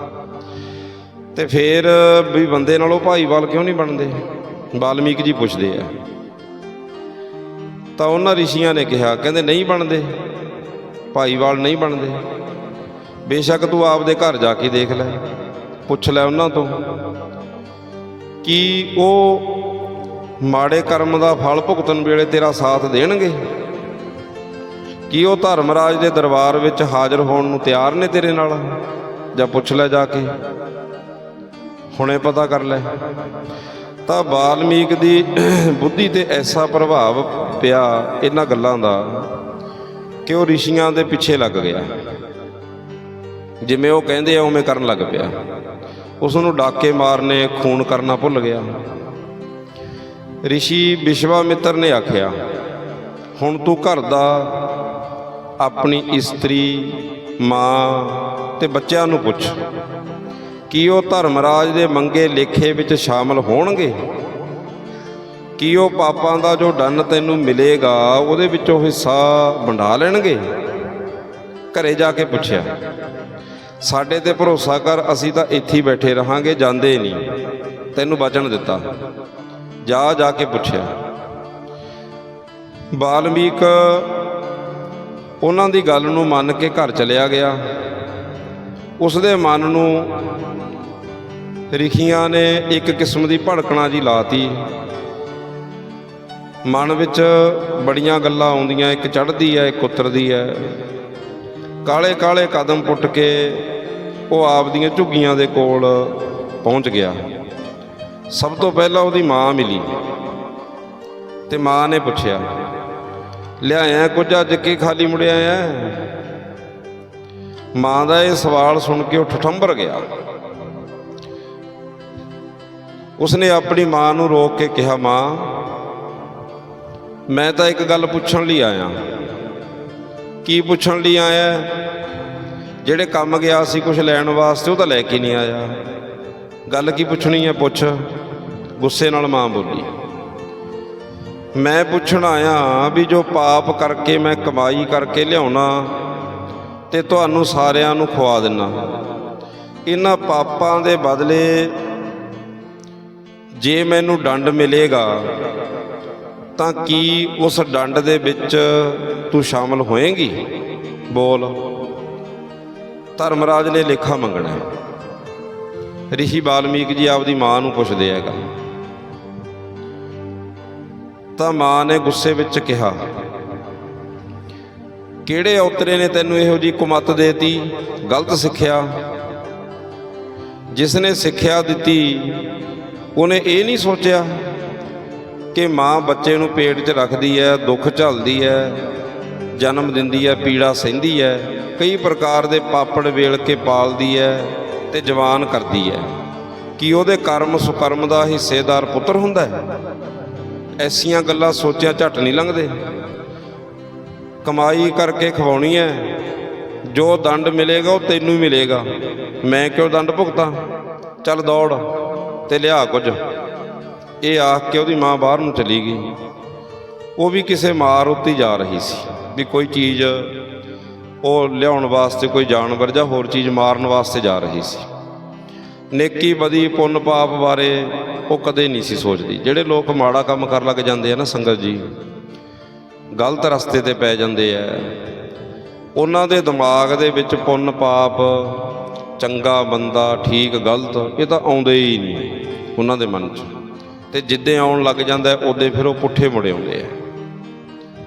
ਤੇ ਫਿਰ ਵੀ ਬੰਦੇ ਨਾਲੋਂ ਭਾਈਵਾਲ ਕਿਉਂ ਨਹੀਂ ਬਣਦੇ? ਵਾਲਮੀਕ ਜੀ ਪੁੱਛਦੇ ਆ। ਤਾਂ ਉਹਨਾਂ ਰਿਸ਼ੀਆਂ ਨੇ ਕਿਹਾ, ਕਹਿੰਦੇ ਨਹੀਂ ਬਣਦੇ। ਭਾਈਵਾਲ ਨਹੀਂ ਬਣਦੇ। ਬੇਸ਼ੱਕ ਤੂੰ ਆਪਦੇ ਘਰ ਜਾ ਕੇ ਦੇਖ ਲੈ, ਪੁੱਛ ਲੈ ਉਹਨਾਂ ਤੋਂ ਕਿ ਉਹ ਮਾੜੇ ਕਰਮ ਦਾ ਫਲ ਭੁਗਤਣ ਵੇਲੇ ਤੇਰਾ ਸਾਥ ਦੇਣਗੇ। ਕੀ ਉਹ ਧਰਮਰਾਜ ਦੇ ਦਰਬਾਰ ਵਿੱਚ ਹਾਜ਼ਰ ਹੋਣ ਨੂੰ ਤਿਆਰ ਨੇ ਤੇਰੇ ਨਾਲ? ਜਾਂ ਪੁੱਛ ਲੈ ਜਾ ਕੇ। ਹੁਣੇ ਪਤਾ ਕਰ ਲੈ। ਤਾਂ ਬਾਲਮੀਕ ਦੀ ਬੁੱਧੀ ਤੇ ਐਸਾ ਪ੍ਰਭਾਵ ਪਿਆ ਇਹਨਾਂ ਗੱਲਾਂ ਦਾ ਕਿ ਉਹ ਰਿਸ਼ੀਆਂ ਦੇ ਪਿੱਛੇ ਲੱਗ ਗਿਆ। ਜਿਵੇਂ ਉਹ ਕਹਿੰਦੇ ਆ, ਉਵੇਂ ਕਰਨ ਲੱਗ ਪਿਆ। ਉਸ ਨੂੰ ਡਾਕੇ ਮਾਰਨੇ, ਖੂਨ ਕਰਨਾ ਭੁੱਲ ਗਿਆ। ਰਿਸ਼ੀ ਵਿਸ਼ਵਾਮਿੱਤਰ ਨੇ ਆਖਿਆ, ਹੁਣ ਤੂੰ ਘਰ ਦਾ ਆਪਣੀ ਇਸਤਰੀ, ਮਾਂ ਤੇ ਬੱਚਿਆਂ ਨੂੰ ਪੁੱਛ, ਕੀ ਉਹ ਧਰਮਰਾਜ ਦੇ ਮੰਗੇ ਲੇਖੇ ਵਿੱਚ ਸ਼ਾਮਲ ਹੋਣਗੇ? ਕੀ ਉਹ ਪਾਪਾਂ ਦਾ ਜੋ ਡੰਨ ਤੈਨੂੰ ਮਿਲੇਗਾ, ਉਹਦੇ ਵਿੱਚੋਂ ਹਿੱਸਾ ਵੰਡਾ ਲੈਣਗੇ? ਘਰੇ ਜਾ ਕੇ ਪੁੱਛਿਆ, ਸਾਡੇ ਤੇ ਭਰੋਸਾ ਕਰ, ਅਸੀਂ ਤਾਂ ਇੱਥੇ ਬੈਠੇ ਰਹਾਂਗੇ, ਜਾਂਦੇ ਨਹੀਂ। ਤੈਨੂੰ ਬਚਣ ਦਿੱਤਾ। ਜਾ ਜਾ ਕੇ ਪੁੱਛਿਆ, ਬਾਲਮੀਕ ਉਹਨਾਂ ਦੀ ਗੱਲ ਨੂੰ ਮੰਨ ਕੇ ਘਰ ਚਲਿਆ ਗਿਆ। ਉਸ ਦੇ ਮਨ ਨੂੰ ਰਿਖੀਆਂ ਨੇ ਇੱਕ ਕਿਸਮ ਦੀ ਭੜਕਣਾ ਜੀ ਲਾਤੀ। ਮਨ ਵਿੱਚ ਬੜੀਆਂ ਗੱਲਾਂ ਆਉਂਦੀਆਂ, ਇੱਕ ਚੜ੍ਹਦੀ ਹੈ, ਇੱਕ ਉਤਰਦੀ ਹੈ। ਕਾਲੇ ਕਾਲੇ ਕਦਮ ਪੁੱਟ ਕੇ ਉਹ ਆਪ ਦੀਆਂ ਝੁੱਗੀਆਂ ਦੇ ਕੋਲ ਪਹੁੰਚ ਗਿਆ। ਸਭ ਤੋਂ ਪਹਿਲਾਂ ਉਹਦੀ ਮਾਂ ਮਿਲੀ ਤੇ ਮਾਂ ਨੇ ਪੁੱਛਿਆ ਲਿਆਇਆ ਕੁਝ ਅੱਜ ਕੀ ਖਾਲੀ ਮੁੜਿਆ ਆ ਮਾਂ ਦਾ ਇਹ ਸਵਾਲ ਸੁਣ ਕੇ ਉਹ ਠਠੰਬਰ ਗਿਆ। ਉਸਨੇ ਆਪਣੀ ਮਾਂ ਨੂੰ ਰੋਕ ਕੇ ਕਿਹਾ, ਮਾਂ, ਮੈਂ ਤਾਂ ਇੱਕ ਗੱਲ ਪੁੱਛਣ ਲਈ ਆਇਆ। ਕੀ ਪੁੱਛਣ ਲਈ ਆਇਆ? ਜਿਹੜੇ ਕੰਮ ਗਿਆ ਸੀ ਕੁਝ ਲੈਣ ਵਾਸਤੇ ਉਹ ਤਾਂ ਲੈ ਕੇ ਨਹੀਂ ਆਇਆ। ਗੱਲ ਕੀ ਪੁੱਛਣੀ ਹੈ ਪੁੱਛ? ਗੁੱਸੇ ਨਾਲ ਮਾਂ ਬੋਲੀ। ਮੈਂ ਪੁੱਛਣ ਆਇਆ ਵੀ ਜੋ ਪਾਪ ਕਰਕੇ ਮੈਂ ਕਮਾਈ ਕਰਕੇ ਲਿਆਉਣਾ ਤੇ ਤੁਹਾਨੂੰ ਸਾਰਿਆਂ ਨੂੰ ਖਵਾ ਦਿੰਨਾ। ਇਹਨਾਂ ਪਾਪਾਂ ਦੇ ਬਦਲੇ ਜੇ ਮੈਨੂੰ ਡੰਡ ਮਿਲੇਗਾ, ਤਾਂ ਕੀ ਉਸ ਡੰਡ ਦੇ ਵਿੱਚ ਤੂੰ ਸ਼ਾਮਲ ਹੋਏਂਗੀ? ਬੋਲ। ਧਰਮਰਾਜ ਨੇ ਲੇਖਾ ਮੰਗਣਾ ਹੈ। ਰਿਸ਼ੀ ਬਾਲਮੀਕ ਜੀ ਆਪਦੀ ਮਾਂ ਨੂੰ ਪੁੱਛਦੇ ਹੈਗਾ। ਤਾਂ ਮਾਂ ਨੇ ਗੁੱਸੇ ਵਿੱਚ ਕਿਹਾ, ਕਿਹੜੇ ਔਤਰੇ ਨੇ ਤੈਨੂੰ ਇਹੋ ਜੀ ਕੁਮਤ ਦੇਤੀ, ਗਲਤ ਸਿੱਖਿਆ? ਜਿਸ ਨੇ ਸਿੱਖਿਆ ਦਿੱਤੀ, ਉਹਨੇ ਇਹ ਨਹੀਂ ਸੋਚਿਆ ਕਿ ਮਾਂ ਬੱਚੇ ਨੂੰ ਪੇਟ 'ਚ ਰੱਖਦੀ ਹੈ ਦੁੱਖ ਝੱਲਦੀ ਹੈ ਜਨਮ ਦਿੰਦੀ ਹੈ ਪੀੜਾ ਸਹਿੰਦੀ ਹੈ ਕਈ ਪ੍ਰਕਾਰ ਦੇ ਪਾਪੜ ਵੇਲ ਕੇ ਪਾਲਦੀ ਹੈ ਤੇ ਜਵਾਨ ਕਰਦੀ ਹੈ ਕੀ ਉਹਦੇ ਕਰਮ ਸੁਕਰਮ ਦਾ ਹਿੱਸੇਦਾਰ ਪੁੱਤਰ ਹੁੰਦਾ ਹੈ ਐਸੀਆਂ ਗੱਲਾਂ ਸੋਚਿਆ ਝਟ ਨਹੀਂ ਲੰਘਦੇ। ਕਮਾਈ ਕਰਕੇ ਖਵਾਉਣੀ ਹੈ ਜੋ ਦੰਡ ਮਿਲੇਗਾ ਉਹ ਤੈਨੂੰ ਮਿਲੇਗਾ। ਮੈਂ ਕਿਉਂ ਦੰਡ ਭੁਗਤਾਂ? ਚੱਲ ਦੌੜ ਤੇ ਲਿਆ ਕੁਝ। ਇਹ ਆਖ ਕੇ ਉਹਦੀ ਮਾਂ ਬਾਹਰ ਨੂੰ ਚਲੀ ਗਈ। ਉਹ ਵੀ ਕਿਸੇ ਮਾਰ ਉੱਤੇ ਜਾ ਰਹੀ ਸੀ ਵੀ ਕੋਈ ਚੀਜ਼ ਉਹ ਲਿਆਉਣ ਵਾਸਤੇ, ਕੋਈ ਜਾਨਵਰ ਜਾਂ ਹੋਰ ਚੀਜ਼ ਮਾਰਨ ਵਾਸਤੇ ਜਾ ਰਹੀ ਸੀ। ਨੇਕੀ ਬਦੀ ਪੁੰਨ ਪਾਪ ਬਾਰੇ ਉਹ ਕਦੇ ਨਹੀਂ ਸੀ ਸੋਚਦੀ। ਜਿਹੜੇ ਲੋਕ ਮਾੜਾ ਕੰਮ ਕਰਨ ਲੱਗ ਜਾਂਦੇ ਆ ਨਾ ਸੰਗਤ ਜੀ, ਗਲਤ ਰਸਤੇ ਤੇ ਪੈ ਜਾਂਦੇ ਆ। ਉਹਨਾਂ ਦੇ ਦਿਮਾਗ ਦੇ ਵਿੱਚ ਪੁੰਨ ਪਾਪ, ਚੰਗਾ ਬੰਦਾ, ਠੀਕ, ਗਲਤ, ਇਹ ਤਾਂ ਆਉਂਦੇ ਹੀ ਨਹੀਂ ਉਹਨਾਂ ਦੇ ਮਨ 'ਚ। ਤੇ ਜਿੱਦੇ ਆਉਣ ਲੱਗ ਜਾਂਦਾ, ਉਹਦੇ ਫਿਰ ਉਹ ਪੁੱਠੇ ਮੁੜੇ ਆਉਂਦੇ ਆ।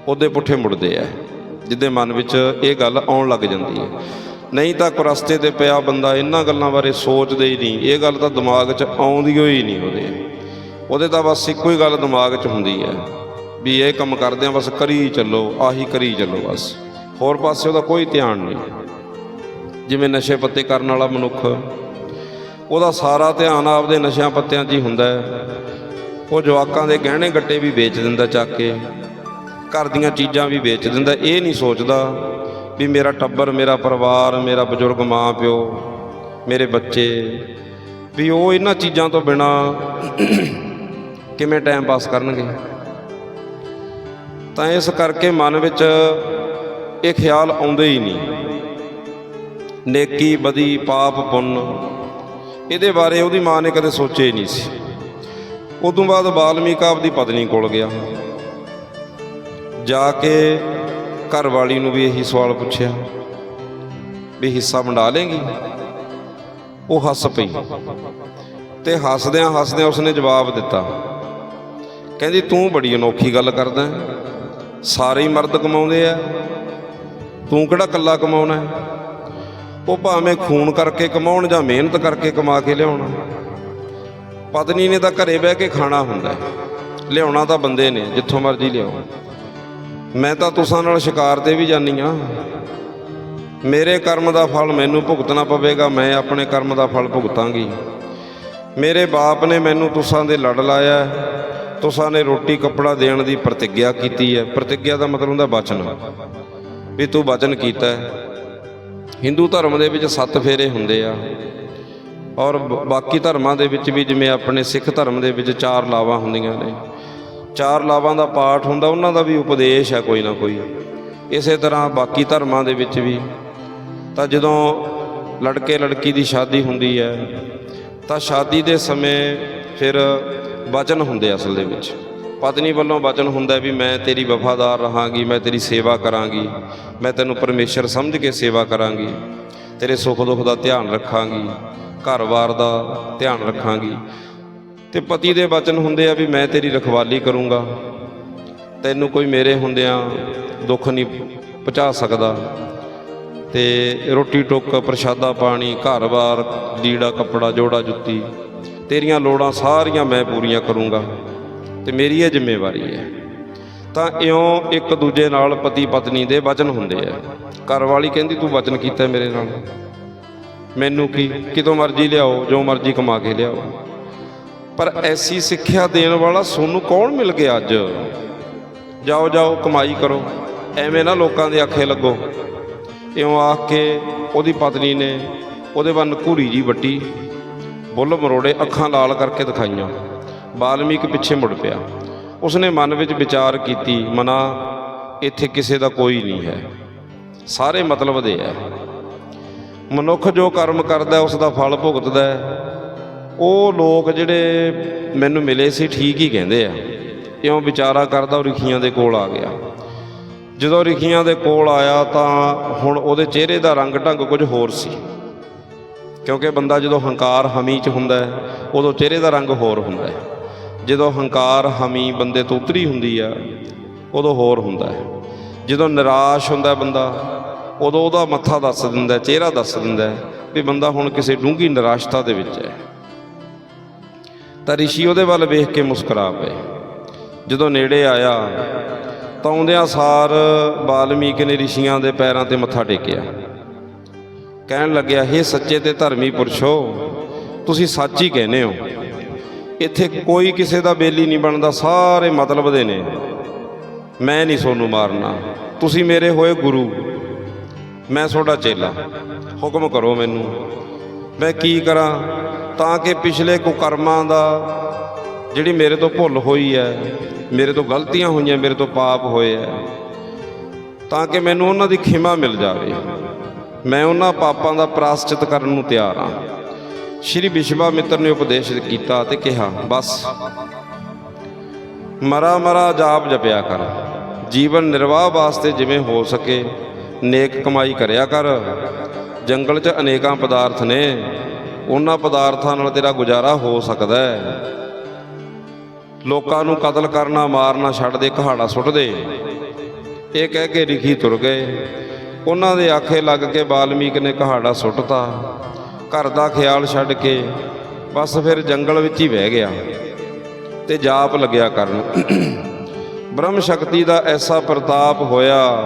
ਉਹਦੇ ਪੁੱਠੇ ਮੁੜਦੇ ਆ। ਜਿੱਦੇ ਮਨ ਵਿੱਚ ਇਹ ਗੱਲ ਆਉਣ ਲੱਗ ਜਾਂਦੀ ਹੈ। ਨਹੀਂ ਤਾਂ ਕੋ ਰਸਤੇ ਤੇ ਪਿਆ ਬੰਦਾ ਇਹਨਾਂ ਗੱਲਾਂ ਬਾਰੇ ਸੋਚਦੇ ਹੀ ਨਹੀਂ। ਇਹ ਗੱਲ ਤਾਂ ਦਿਮਾਗ 'ਚ ਆਉਂਦੀ ਹੋਈ ਨਹੀਂ ਉਹਦੇ। ਉਹਦੇ ਤਾਂ ਬਸ ਇੱਕੋ ਹੀ ਗੱਲ ਦਿਮਾਗ 'ਚ ਹੁੰਦੀ ਹੈ ਵੀ ਇਹ ਕੰਮ ਕਰਦੇ ਆ, ਬਸ ਕਰੀ ਚੱਲੋ, ਆਹੀ ਕਰੀ ਚੱਲੋ ਬਸ। ਹੋਰ ਪਾਸੇ ਉਹਦਾ ਕੋਈ ਧਿਆਨ ਨਹੀਂ। ਜਿਵੇਂ ਨਸ਼ੇ ਪੱਤੇ ਕਰਨ ਵਾਲਾ ਮਨੁੱਖ, ਉਹਦਾ ਸਾਰਾ ਧਿਆਨ ਆਪਦੇ ਨਸ਼ਿਆਂ ਪੱਤਿਆਂ 'ਚ ਹੀ ਹੁੰਦਾ ਹੈ। ਉਹ ਜਵਾਕਾਂ ਦੇ ਗਹਿਣੇ ਗੱਟੇ ਵੀ ਵੇਚ ਦਿੰਦਾ ਚੱਕ ਕੇ, ਘਰ ਦੀਆਂ ਚੀਜ਼ਾਂ ਵੀ ਵੇਚ ਦਿੰਦਾ, ਇਹ ਨਹੀਂ ਸੋਚਦਾ ਵੀ ਮੇਰਾ ਟੱਬਰ, ਮੇਰਾ ਪਰਿਵਾਰ, ਮੇਰਾ ਬਜ਼ੁਰਗ ਮਾਂ ਪਿਓ ਮੇਰੇ ਬੱਚੇ, ਵੀ ਉਹ ਇਹਨਾਂ ਚੀਜ਼ਾਂ ਤੋਂ ਬਿਨਾ ਕਿਵੇਂ ਟਾਈਮ ਪਾਸ ਕਰਨਗੇ? ਤਾਂ ਇਸ ਕਰਕੇ ਮਨ ਵਿੱਚ ਇਹ ਖਿਆਲ ਆਉਂਦੇ ਹੀ ਨਹੀਂ। ਨੇਕੀ, ਬਦੀ, ਪਾਪ, ਪੁੰਨ, ਇਹਦੇ ਬਾਰੇ ਉਹਦੀ ਮਾਂ ਨੇ ਕਦੇ ਸੋਚਿਆ ਹੀ ਨਹੀਂ ਸੀ। ਉਦੋਂ ਬਾਅਦ ਬਾਲਮੀਕ ਆਪਦੀ ਪਤਨੀ ਕੋਲ ਗਿਆ। ਜਾ ਕੇ ਘਰ ਵਾਲੀ ਨੂੰ ਵੀ ਇਹੀ ਸਵਾਲ ਪੁੱਛਿਆ ਵੀ ਹਿੱਸਾ ਵੰਡਾ ਲੇਗੀ? ਉਹ ਹੱਸ ਪਈ ਤੇ ਹੱਸਦਿਆਂ ਹੱਸਦਿਆਂ ਉਸਨੇ ਜਵਾਬ ਦਿੱਤਾ, ਕਹਿੰਦੀ, ਤੂੰ ਬੜੀ ਅਨੋਖੀ ਗੱਲ ਕਰਦਾ ਸਾਰੇ ਮਰਦ ਕਮਾਉਂਦੇ ਆ। ਤੂੰ ਕਿਹੜਾ ਇਕੱਲਾ ਕਮਾਉਣਾ ਹੈ? ਉਹ ਭਾਵੇਂ ਖੂਨ ਕਰਕੇ ਕਮਾਉਣ ਜਾਂ ਮਿਹਨਤ ਕਰਕੇ ਕਮਾ ਕੇ ਲਿਆਉਣਾ। ਪਤਨੀ ਨੇ ਤਾਂ ਘਰੇ ਬਹਿ ਕੇ ਖਾਣਾ ਹੁੰਦਾ ਲਿਆਉਣਾ ਤਾਂ ਬੰਦੇ ਨੇ, ਜਿੱਥੋਂ ਮਰਜ਼ੀ ਲਿਆਓ। ਮੈਂ ਤਾਂ ਤੁਸਾਂ ਨਾਲ ਸ਼ਿਕਾਰ ਤੇ ਵੀ ਜਾਨੀ ਆ ਮੇਰੇ ਕਰਮ ਦਾ ਫਲ ਮੈਨੂੰ ਭੁਗਤਣਾ ਪਵੇਗਾ, ਮੈਂ ਆਪਣੇ ਕਰਮ ਦਾ ਫਲ ਭੁਗਤਾਂਗੀ। ਮੇਰੇ ਬਾਪ ਨੇ ਮੈਨੂੰ ਤੁਸਾਂ ਦੇ ਲੜ ਲਾਇਆ ਤੁਸਾਂ ਨੇ ਰੋਟੀ ਕੱਪੜਾ ਦੇਣ ਦੀ ਪ੍ਰਤੀਗਿਆ ਕੀਤੀ ਹੈ। ਪ੍ਰਤੀਗਿਆ ਦਾ ਮਤਲਬ ਹੁੰਦਾ ਬਚਨ। ਵੀ ਤੂੰ ਬਚਨ ਕੀਤਾ ਹੈ। ਹਿੰਦੂ ਧਰਮ ਦੇ ਵਿੱਚ ਸੱਤ ਫੇਰੇ ਹੁੰਦੇ ਆ। ਔਰ ਬ- ਬਾਕੀ ਧਰਮਾਂ ਦੇ ਵਿੱਚ ਵੀ ਜਿਵੇਂ ਆਪਣੇ ਸਿੱਖ ਧਰਮ ਦੇ ਵਿੱਚ ਚਾਰ ਲਾਵਾਂ ਹੁੰਦੀਆਂ ਨੇ। ਚਾਰ ਲਾਵਾਂ ਦਾ ਪਾਠ ਹੁੰਦਾ, ਉਹਨਾਂ ਦਾ ਵੀ ਉਪਦੇਸ਼ ਹੈ ਕੋਈ ਨਾ ਕੋਈ। ਇਸੇ ਤਰ੍ਹਾਂ ਬਾਕੀ ਧਰਮਾਂ ਦੇ ਵਿੱਚ ਵੀ। ਤਾਂ ਜਦੋਂ ਲੜਕੇ ਲੜਕੀ ਦੀ ਸ਼ਾਦੀ ਹੁੰਦੀ ਹੈ, ਤਾਂ ਸ਼ਾਦੀ ਦੇ ਸਮੇਂ ਫਿਰ ਵਚਨ ਹੁੰਦੇ ਅਸਲ ਦੇ ਵਿੱਚ। ਪਤਨੀ ਵੱਲੋਂ ਵਚਨ ਹੁੰਦਾ ਵੀ ਮੈਂ ਤੇਰੀ ਵਫਾਦਾਰ ਰਹਾਂਗੀ, ਮੈਂ ਤੇਰੀ ਸੇਵਾ ਕਰਾਂਗੀ, ਮੈਂ ਤੈਨੂੰ ਪਰਮੇਸ਼ਰ ਸਮਝ ਕੇ ਸੇਵਾ ਕਰਾਂਗੀ, ਤੇਰੇ ਸੁੱਖ ਦੁੱਖ ਦਾ ਧਿਆਨ ਰੱਖਾਂਗੀ, ਘਰ-ਬਾਰ ਦਾ ਧਿਆਨ ਰੱਖਾਂਗੀ। ਤੇ ਪਤੀ ਦੇ ਵਚਨ ਹੁੰਦੇ ਆ ਵੀ ਮੈਂ ਤੇਰੀ ਰਖਵਾਲੀ ਕਰੂੰਗਾ। ਤੈਨੂੰ ਕੋਈ ਮੇਰੇ ਹੁੰਦਿਆਂ ਦੁੱਖ ਨਹੀਂ ਪਹੁੰਚਾ ਸਕਦਾ। ਤੇ ਰੋਟੀ ਟੁੱਕ, ਪ੍ਰਸ਼ਾਦਾ ਪਾਣੀ, ਘਰ-ਬਾਰ, ਲੀੜਾ, ਕੱਪੜਾ, ਜੋੜਾ, ਜੁੱਤੀ, ਤੇਰੀਆਂ ਲੋੜਾਂ ਸਾਰੀਆਂ ਮੈਂ ਪੂਰੀਆਂ ਕਰੂੰਗਾ। ਤੇ ਮੇਰੀ ਇਹ ਜ਼ਿੰਮੇਵਾਰੀ ਹੈ। ਤਾਂ ਇਉਂ ਇੱਕ ਦੂਜੇ ਨਾਲ ਪਤੀ ਪਤਨੀ ਦੇ ਵਚਨ ਹੁੰਦੇ ਆ। ਘਰ ਵਾਲੀ ਕਹਿੰਦੀ, ਤੂੰ ਵਚਨ ਕੀਤਾ ਮੇਰੇ ਨਾਲ। ਮੈਨੂੰ ਕੀ? ਕਿਤੋਂ ਮਰਜ਼ੀ ਲਿਆਓ, ਜੋ ਮਰਜ਼ੀ ਕਮਾ ਕੇ ਲਿਆਓ। ਪਰ ਐਸੀ ਸਿੱਖਿਆ ਦੇਣ ਵਾਲਾ ਸੋਨੂੰ ਕੌਣ ਮਿਲ ਗਿਆ ਅੱਜ? ਜਾਓ ਜਾਓ ਕਮਾਈ ਕਰੋ। ਐਵੇਂ ਨਾ ਲੋਕਾਂ ਦੇ ਅੱਖੇ ਲੱਗੋ। ਇਉਂ ਆਖ ਕੇ ਉਹਦੀ ਪਤਨੀ ਨੇ ਉਹਦੇ ਵੱਲ ਘੂਰੀ ਜੀ ਵੱਟੀ ਬੁੱਲ ਮਰੋੜੇ ਅੱਖਾਂ ਲਾਲ ਕਰਕੇ ਦਿਖਾਈਆਂ। ਬਾਲਮੀਕ ਪਿੱਛੇ ਮੁੜ ਪਿਆ। ਉਸਨੇ ਮਨ ਵਿੱਚ ਵਿਚਾਰ ਕੀਤੀ ਮਨਾ ਇੱਥੇ ਕਿਸੇ ਦਾ ਕੋਈ ਨਹੀਂ ਹੈ। ਸਾਰੇ ਮਤਲਬ ਦੇ ਹੈ। ਮਨੁੱਖ ਜੋ ਕਰਮ ਕਰਦਾ ਹੈ, ਉਸ ਦਾ ਫਲ ਭੁਗਤਦਾ ਹੈ। ਉਹ ਲੋਕ ਜਿਹੜੇ ਮੈਨੂੰ ਮਿਲੇ ਸੀ ਠੀਕ ਹੀ ਕਹਿੰਦੇ ਆ, ਇਉਂ ਵਿਚਾਰਾ ਕਰਦਾ ਉਹ ਰਿਖੀਆਂ ਦੇ ਕੋਲ ਆ ਗਿਆ। ਜਦੋਂ ਰਿਖੀਆਂ ਦੇ ਕੋਲ ਆਇਆ ਤਾਂ ਹੁਣ ਉਹਦੇ ਚਿਹਰੇ ਦਾ ਰੰਗ ਢੰਗ ਕੁਝ ਹੋਰ ਸੀ। ਕਿਉਂਕਿ ਬੰਦਾ ਜਦੋਂ ਹੰਕਾਰ ਹਮੀ ਚ ਹੁੰਦਾ ਹੈ, ਉਦੋਂ ਚਿਹਰੇ ਦਾ ਰੰਗ ਹੋਰ ਹੁੰਦਾ ਹੈ। ਜਦੋਂ ਹੰਕਾਰ ਹਮੀ ਬੰਦੇ ਤੋਂ ਉਤਰੀ ਹੁੰਦੀ ਆ, ਉਦੋਂ ਹੋਰ ਹੁੰਦਾ ਹੈ। ਜਦੋਂ ਨਿਰਾਸ਼ ਹੁੰਦਾ ਬੰਦਾ, ਉਦੋਂ ਉਹਦਾ ਮੱਥਾ ਦੱਸ ਦਿੰਦਾ ਚਿਹਰਾ ਦੱਸ ਦਿੰਦਾ ਵੀ ਬੰਦਾ ਹੁਣ ਕਿਸੇ ਡੂੰਘੀ ਨਿਰਾਸ਼ਤਾ ਦੇ ਵਿੱਚ ਹੈ। ਤਾਂ ਰਿਸ਼ੀ ਉਹਦੇ ਵੱਲ ਵੇਖ ਕੇ ਮੁਸਕਰਾ ਪਏ। ਜਦੋਂ ਨੇੜੇ ਆਇਆ ਤਾਂ ਆਉਂਦਿਆਂ ਸਾਰ ਬਾਲਮੀਕ ਨੇ ਰਿਸ਼ੀਆਂ ਦੇ ਪੈਰਾਂ ਤੇ ਮੱਥਾ ਟੇਕਿਆ। ਕਹਿਣ ਲੱਗਿਆ हे ਸੱਚੇ ਤੇ ਧਰਮੀ ਪੁਰਸ਼ੋ, ਤੁਸੀਂ ਸੱਚ ਹੀ ਕਹਿੰਦੇ ਹੋ। ਇੱਥੇ ਕੋਈ ਕਿਸੇ ਦਾ ਬੇਲੀ ਨਹੀਂ ਬਣਦਾ, ਸਾਰੇ ਮਤਲਬ ਦੇ ਨੇ। ਮੈਂ ਨਹੀਂ ਸੋਨੂੰ ਮਾਰਨਾ, ਤੁਸੀਂ ਮੇਰੇ ਹੋਏ ਗੁਰੂ। ਮੈਂ ਤੁਹਾਡਾ ਚੇਲਾ, ਹੁਕਮ ਕਰੋ ਮੈਨੂੰ। ਮੈਂ ਕੀ ਕਰਾਂ? ਤਾਂ ਕਿ ਪਿਛਲੇ ਕੁਕਰਮਾਂ ਦਾ ਜਿਹੜੀ ਮੇਰੇ ਤੋਂ ਭੁੱਲ ਹੋਈ ਹੈ, ਮੇਰੇ ਤੋਂ ਗਲਤੀਆਂ ਹੋਈਆਂ, ਮੇਰੇ ਤੋਂ ਪਾਪ ਹੋਏ ਹੈ, ਤਾਂ ਕਿ ਮੈਨੂੰ ਉਹਨਾਂ ਦੀ ਖਿਮਾ ਮਿਲ ਜਾਵੇ। ਮੈਂ ਉਹਨਾਂ ਪਾਪਾਂ ਦਾ ਪ੍ਰਾਸਚਿਤ ਕਰਨ ਨੂੰ ਤਿਆਰ ਹਾਂ। ਸ਼੍ਰੀ ਵਿਸ਼ਵਾਮਿੱਤਰ ਨੇ ਉਪਦੇਸ਼ ਕੀਤਾ ਤੇ ਕਿਹਾ, ਬਸ। ਮਰਾ ਮਰਾ ਜਾਪ ਜਪਿਆ ਕਰ। ਜੀਵਨ ਨਿਰਵਾਹ ਵਾਸਤੇ ਜਿਵੇਂ ਹੋ ਸਕੇ, ਨੇਕ ਕਮਾਈ ਕਰਿਆ ਕਰ। ਜੰਗਲ 'ਚ ਅਨੇਕਾਂ ਪਦਾਰਥ ਨੇ। ਉਹਨਾਂ ਪਦਾਰਥਾਂ ਨਾਲ ਤੇਰਾ ਗੁਜ਼ਾਰਾ ਹੋ ਸਕਦਾ ਹੈ। ਲੋਕਾਂ ਨੂੰ ਕਤਲ ਕਰਨਾ, ਮਾਰਨਾ, ਛੱਡ ਦੇ, ਕਹਾੜਾ ਸੁੱਟ ਦੇ। ਇਹ ਕਹਿ ਕੇ ਰਿਖੀ ਤੁਰ ਗਏ। ਉਹਨਾਂ ਦੇ ਆਖੇ ਲੱਗ ਕੇ ਬਾਲਮੀਕ ਨੇ ਕਹਾੜਾ ਸੁੱਟਤਾ। ਘਰ ਦਾ ਖਿਆਲ ਛੱਡ ਕੇ ਬਸ ਫਿਰ ਜੰਗਲ ਵਿੱਚ ਹੀ ਬਹਿ ਗਿਆ ਤੇ ਜਾਪ ਲੱਗਿਆ ਕਰਨ। ਬ੍ਰਹਮ ਸ਼ਕਤੀ ਦਾ ਐਸਾ ਪ੍ਰਤਾਪ ਹੋਇਆ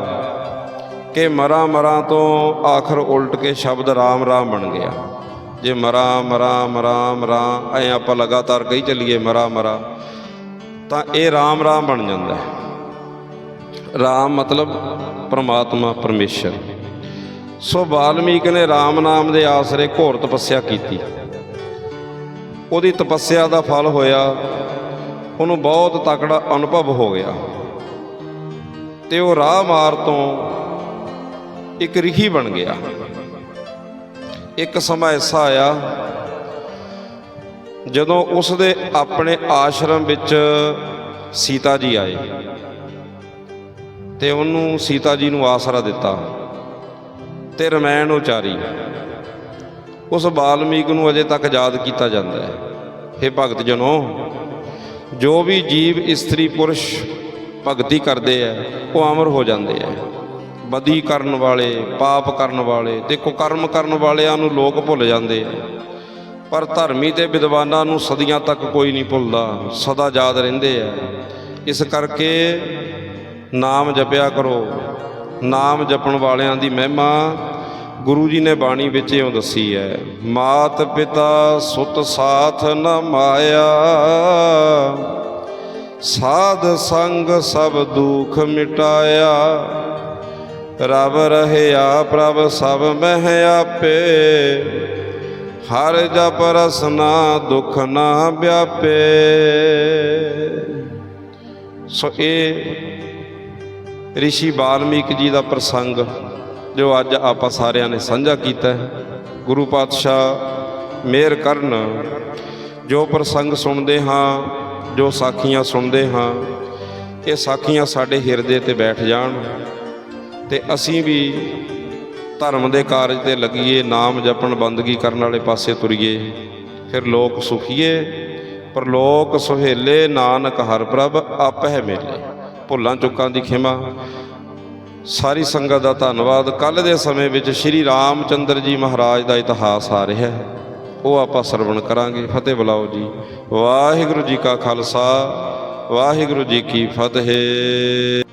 ਕਿ ਮਰਾਂ ਮਰਾਂ ਤੋਂ ਆਖਰ ਉਲਟ ਕੇ ਸ਼ਬਦ ਰਾਮ ਰਾਮ ਬਣ ਗਿਆ। ਜੇ ਮਰਾਂ ਮਰਾਂ ਮਰਾਂ ਮਰਾਂ, ਐ ਆਪਾਂ ਲਗਾਤਾਰ ਕਹੀ ਚੱਲੀਏ ਮਰਾ ਮਰਾ, ਤਾਂ ਇਹ ਰਾਮ ਰਾਮ ਬਣ ਜਾਂਦਾ ਹੈ। ਰਾਮ ਮਤਲਬ ਪ੍ਰਮਾਤਮਾ, ਪਰਮੇਸ਼ਰ। ਸੋ ਬਾਲਮੀਕ ਨੇ ਰਾਮ ਨਾਮ ਦੇ ਆਸਰੇ ਘੋਰ ਤਪੱਸਿਆ ਕੀਤੀ। ਉਹਦੀ ਤਪੱਸਿਆ ਦਾ ਫਲ ਹੋਇਆ, ਉਹਨੂੰ ਬਹੁਤ ਤਕੜਾ ਅਨੁਭਵ ਹੋ ਗਿਆ। ਤੇ ਉਹ ਰਾਹ ਮਾਰ ਤੋਂ ਇੱਕ ਰਿਹੀ ਬਣ ਗਿਆ। ਇੱਕ ਸਮਾਂ ਐਸਾ ਆਇਆ ਜਦੋਂ ਉਸ ਦੇ ਆਪਣੇ ਆਸ਼ਰਮ ਵਿੱਚ ਸੀਤਾ ਜੀ ਆਏ ਤੇ ਉਹਨੂੰ ਸੀਤਾ ਜੀ ਨੂੰ ਆਸਰਾ ਦਿੱਤਾ ਤੇ ਰਮਾਇਣ ਉਚਾਰੀ। ਉਸ ਬਾਲਮੀਕ ਨੂੰ ਅਜੇ ਤੱਕ ਯਾਦ ਕੀਤਾ ਜਾਂਦਾ ਹੈ। हे ਭਗਤ ਜਨੋ, ਜੋ ਵੀ ਜੀਵ, ਇਸਤਰੀ, ਪੁਰਸ਼ ਭਗਤੀ ਕਰਦੇ ਆ, ਉਹ ਅਮਰ ਹੋ ਜਾਂਦੇ ਆ। ਬਦੀ ਕਰਨ ਵਾਲੇ, ਪਾਪ ਕਰਨ ਵਾਲੇ ਤੇ ਕੁਕਰਮ ਕਰਨ ਵਾਲਿਆਂ ਨੂੰ ਲੋਕ ਭੁੱਲ ਜਾਂਦੇ ਆ। ਪਰ ਧਰਮੀ ਤੇ ਵਿਦਵਾਨਾਂ ਨੂੰ ਸਦੀਆਂ ਤੱਕ ਕੋਈ ਨਹੀਂ ਭੁੱਲਦਾ, ਸਦਾ ਯਾਦ ਰਹਿੰਦੇ ਆ। ਇਸ ਕਰਕੇ ਨਾਮ ਜਪਿਆ ਕਰੋ। ਨਾਮ ਜਪਣ ਵਾਲਿਆਂ ਦੀ ਮਹਿਮਾ ਗੁਰੂ ਜੀ ਨੇ ਬਾਣੀ ਵਿੱਚ ਇਉਂ ਦੱਸੀ ਹੈ, ਮਾਤ ਪਿਤਾ ਸੁਤ ਸਾਥ ਨ ਮਾਇਆ। ਸਾਧ ਸੰਗ ਸਭ ਦੁੱਖ ਮਿਟਾਇਆ। ਰਬ ਰਹਿਆ ਪ੍ਰਭ ਸਭ ਮਹਿ ਆਪੇ। ਹਰ ਜਪ ਰਸਨਾ ਦੁਖ ਨਾ ਵਿਆਪੇ। ਸੋ ਇਹ ਰਿਸ਼ੀ ਬਾਲਮੀਕ ਜੀ ਦਾ ਪ੍ਰਸੰਗ ਜੋ ਅੱਜ ਆਪਾਂ ਸਾਰਿਆਂ ਨੇ ਸਾਂਝਾ ਕੀਤਾ ਹੈ। ਗੁਰੂ ਪਾਤਸ਼ਾਹ ਮਿਹਰ ਕਰਨ ਜੋ ਪ੍ਰਸੰਗ ਸੁਣਦੇ ਹਾਂ, ਜੋ ਸਾਖੀਆਂ ਸੁਣਦੇ ਹਾਂ, ਇਹ ਸਾਖੀਆਂ ਸਾਡੇ ਹਿਰਦੇ ਤੇ ਬੈਠ ਜਾਣ। ਤੇ ਅਸੀਂ ਵੀ ਧਰਮ ਦੇ ਕਾਰਜ ਤੇ ਲੱਗੀਏ, ਨਾਮ ਜਪਣ ਬੰਦਗੀ ਕਰਨ ਵਾਲੇ ਪਾਸੇ ਤੁਰੀਏ। ਫਿਰ ਲੋਕ ਸੁਖੀਏ ਪਰ ਲੋਕ ਸੁਹੇਲੇ, ਨਾਨਕ ਹਰ ਪ੍ਰਭ ਆਪ ਹੈ ਮੇਲੇ। ਭੁੱਲਾਂ ਚੁੱਕਾਂ ਦੀ ਖਿਮਾ। ਸਾਰੀ ਸੰਗਤ ਦਾ ਧੰਨਵਾਦ। ਕੱਲ ਦੇ ਸਮੇਂ ਵਿੱਚ ਸ਼੍ਰੀ ਰਾਮਚੰਦਰ ਜੀ ਮਹਾਰਾਜ ਦਾ ਇਤਿਹਾਸ ਆ ਰਿਹਾ ਹੈ। ਉਹ ਆਪਾਂ ਸਰਵਣ ਕਰਾਂਗੇ। ਫਤਿਹ ਬੁਲਾਓ ਜੀ। ਵਾਹਿਗੁਰੂ ਜੀ ਕਾ ਖਾਲਸਾ। ਵਾਹਿਗੁਰੂ ਜੀ ਕੀ ਫਤਿਹ।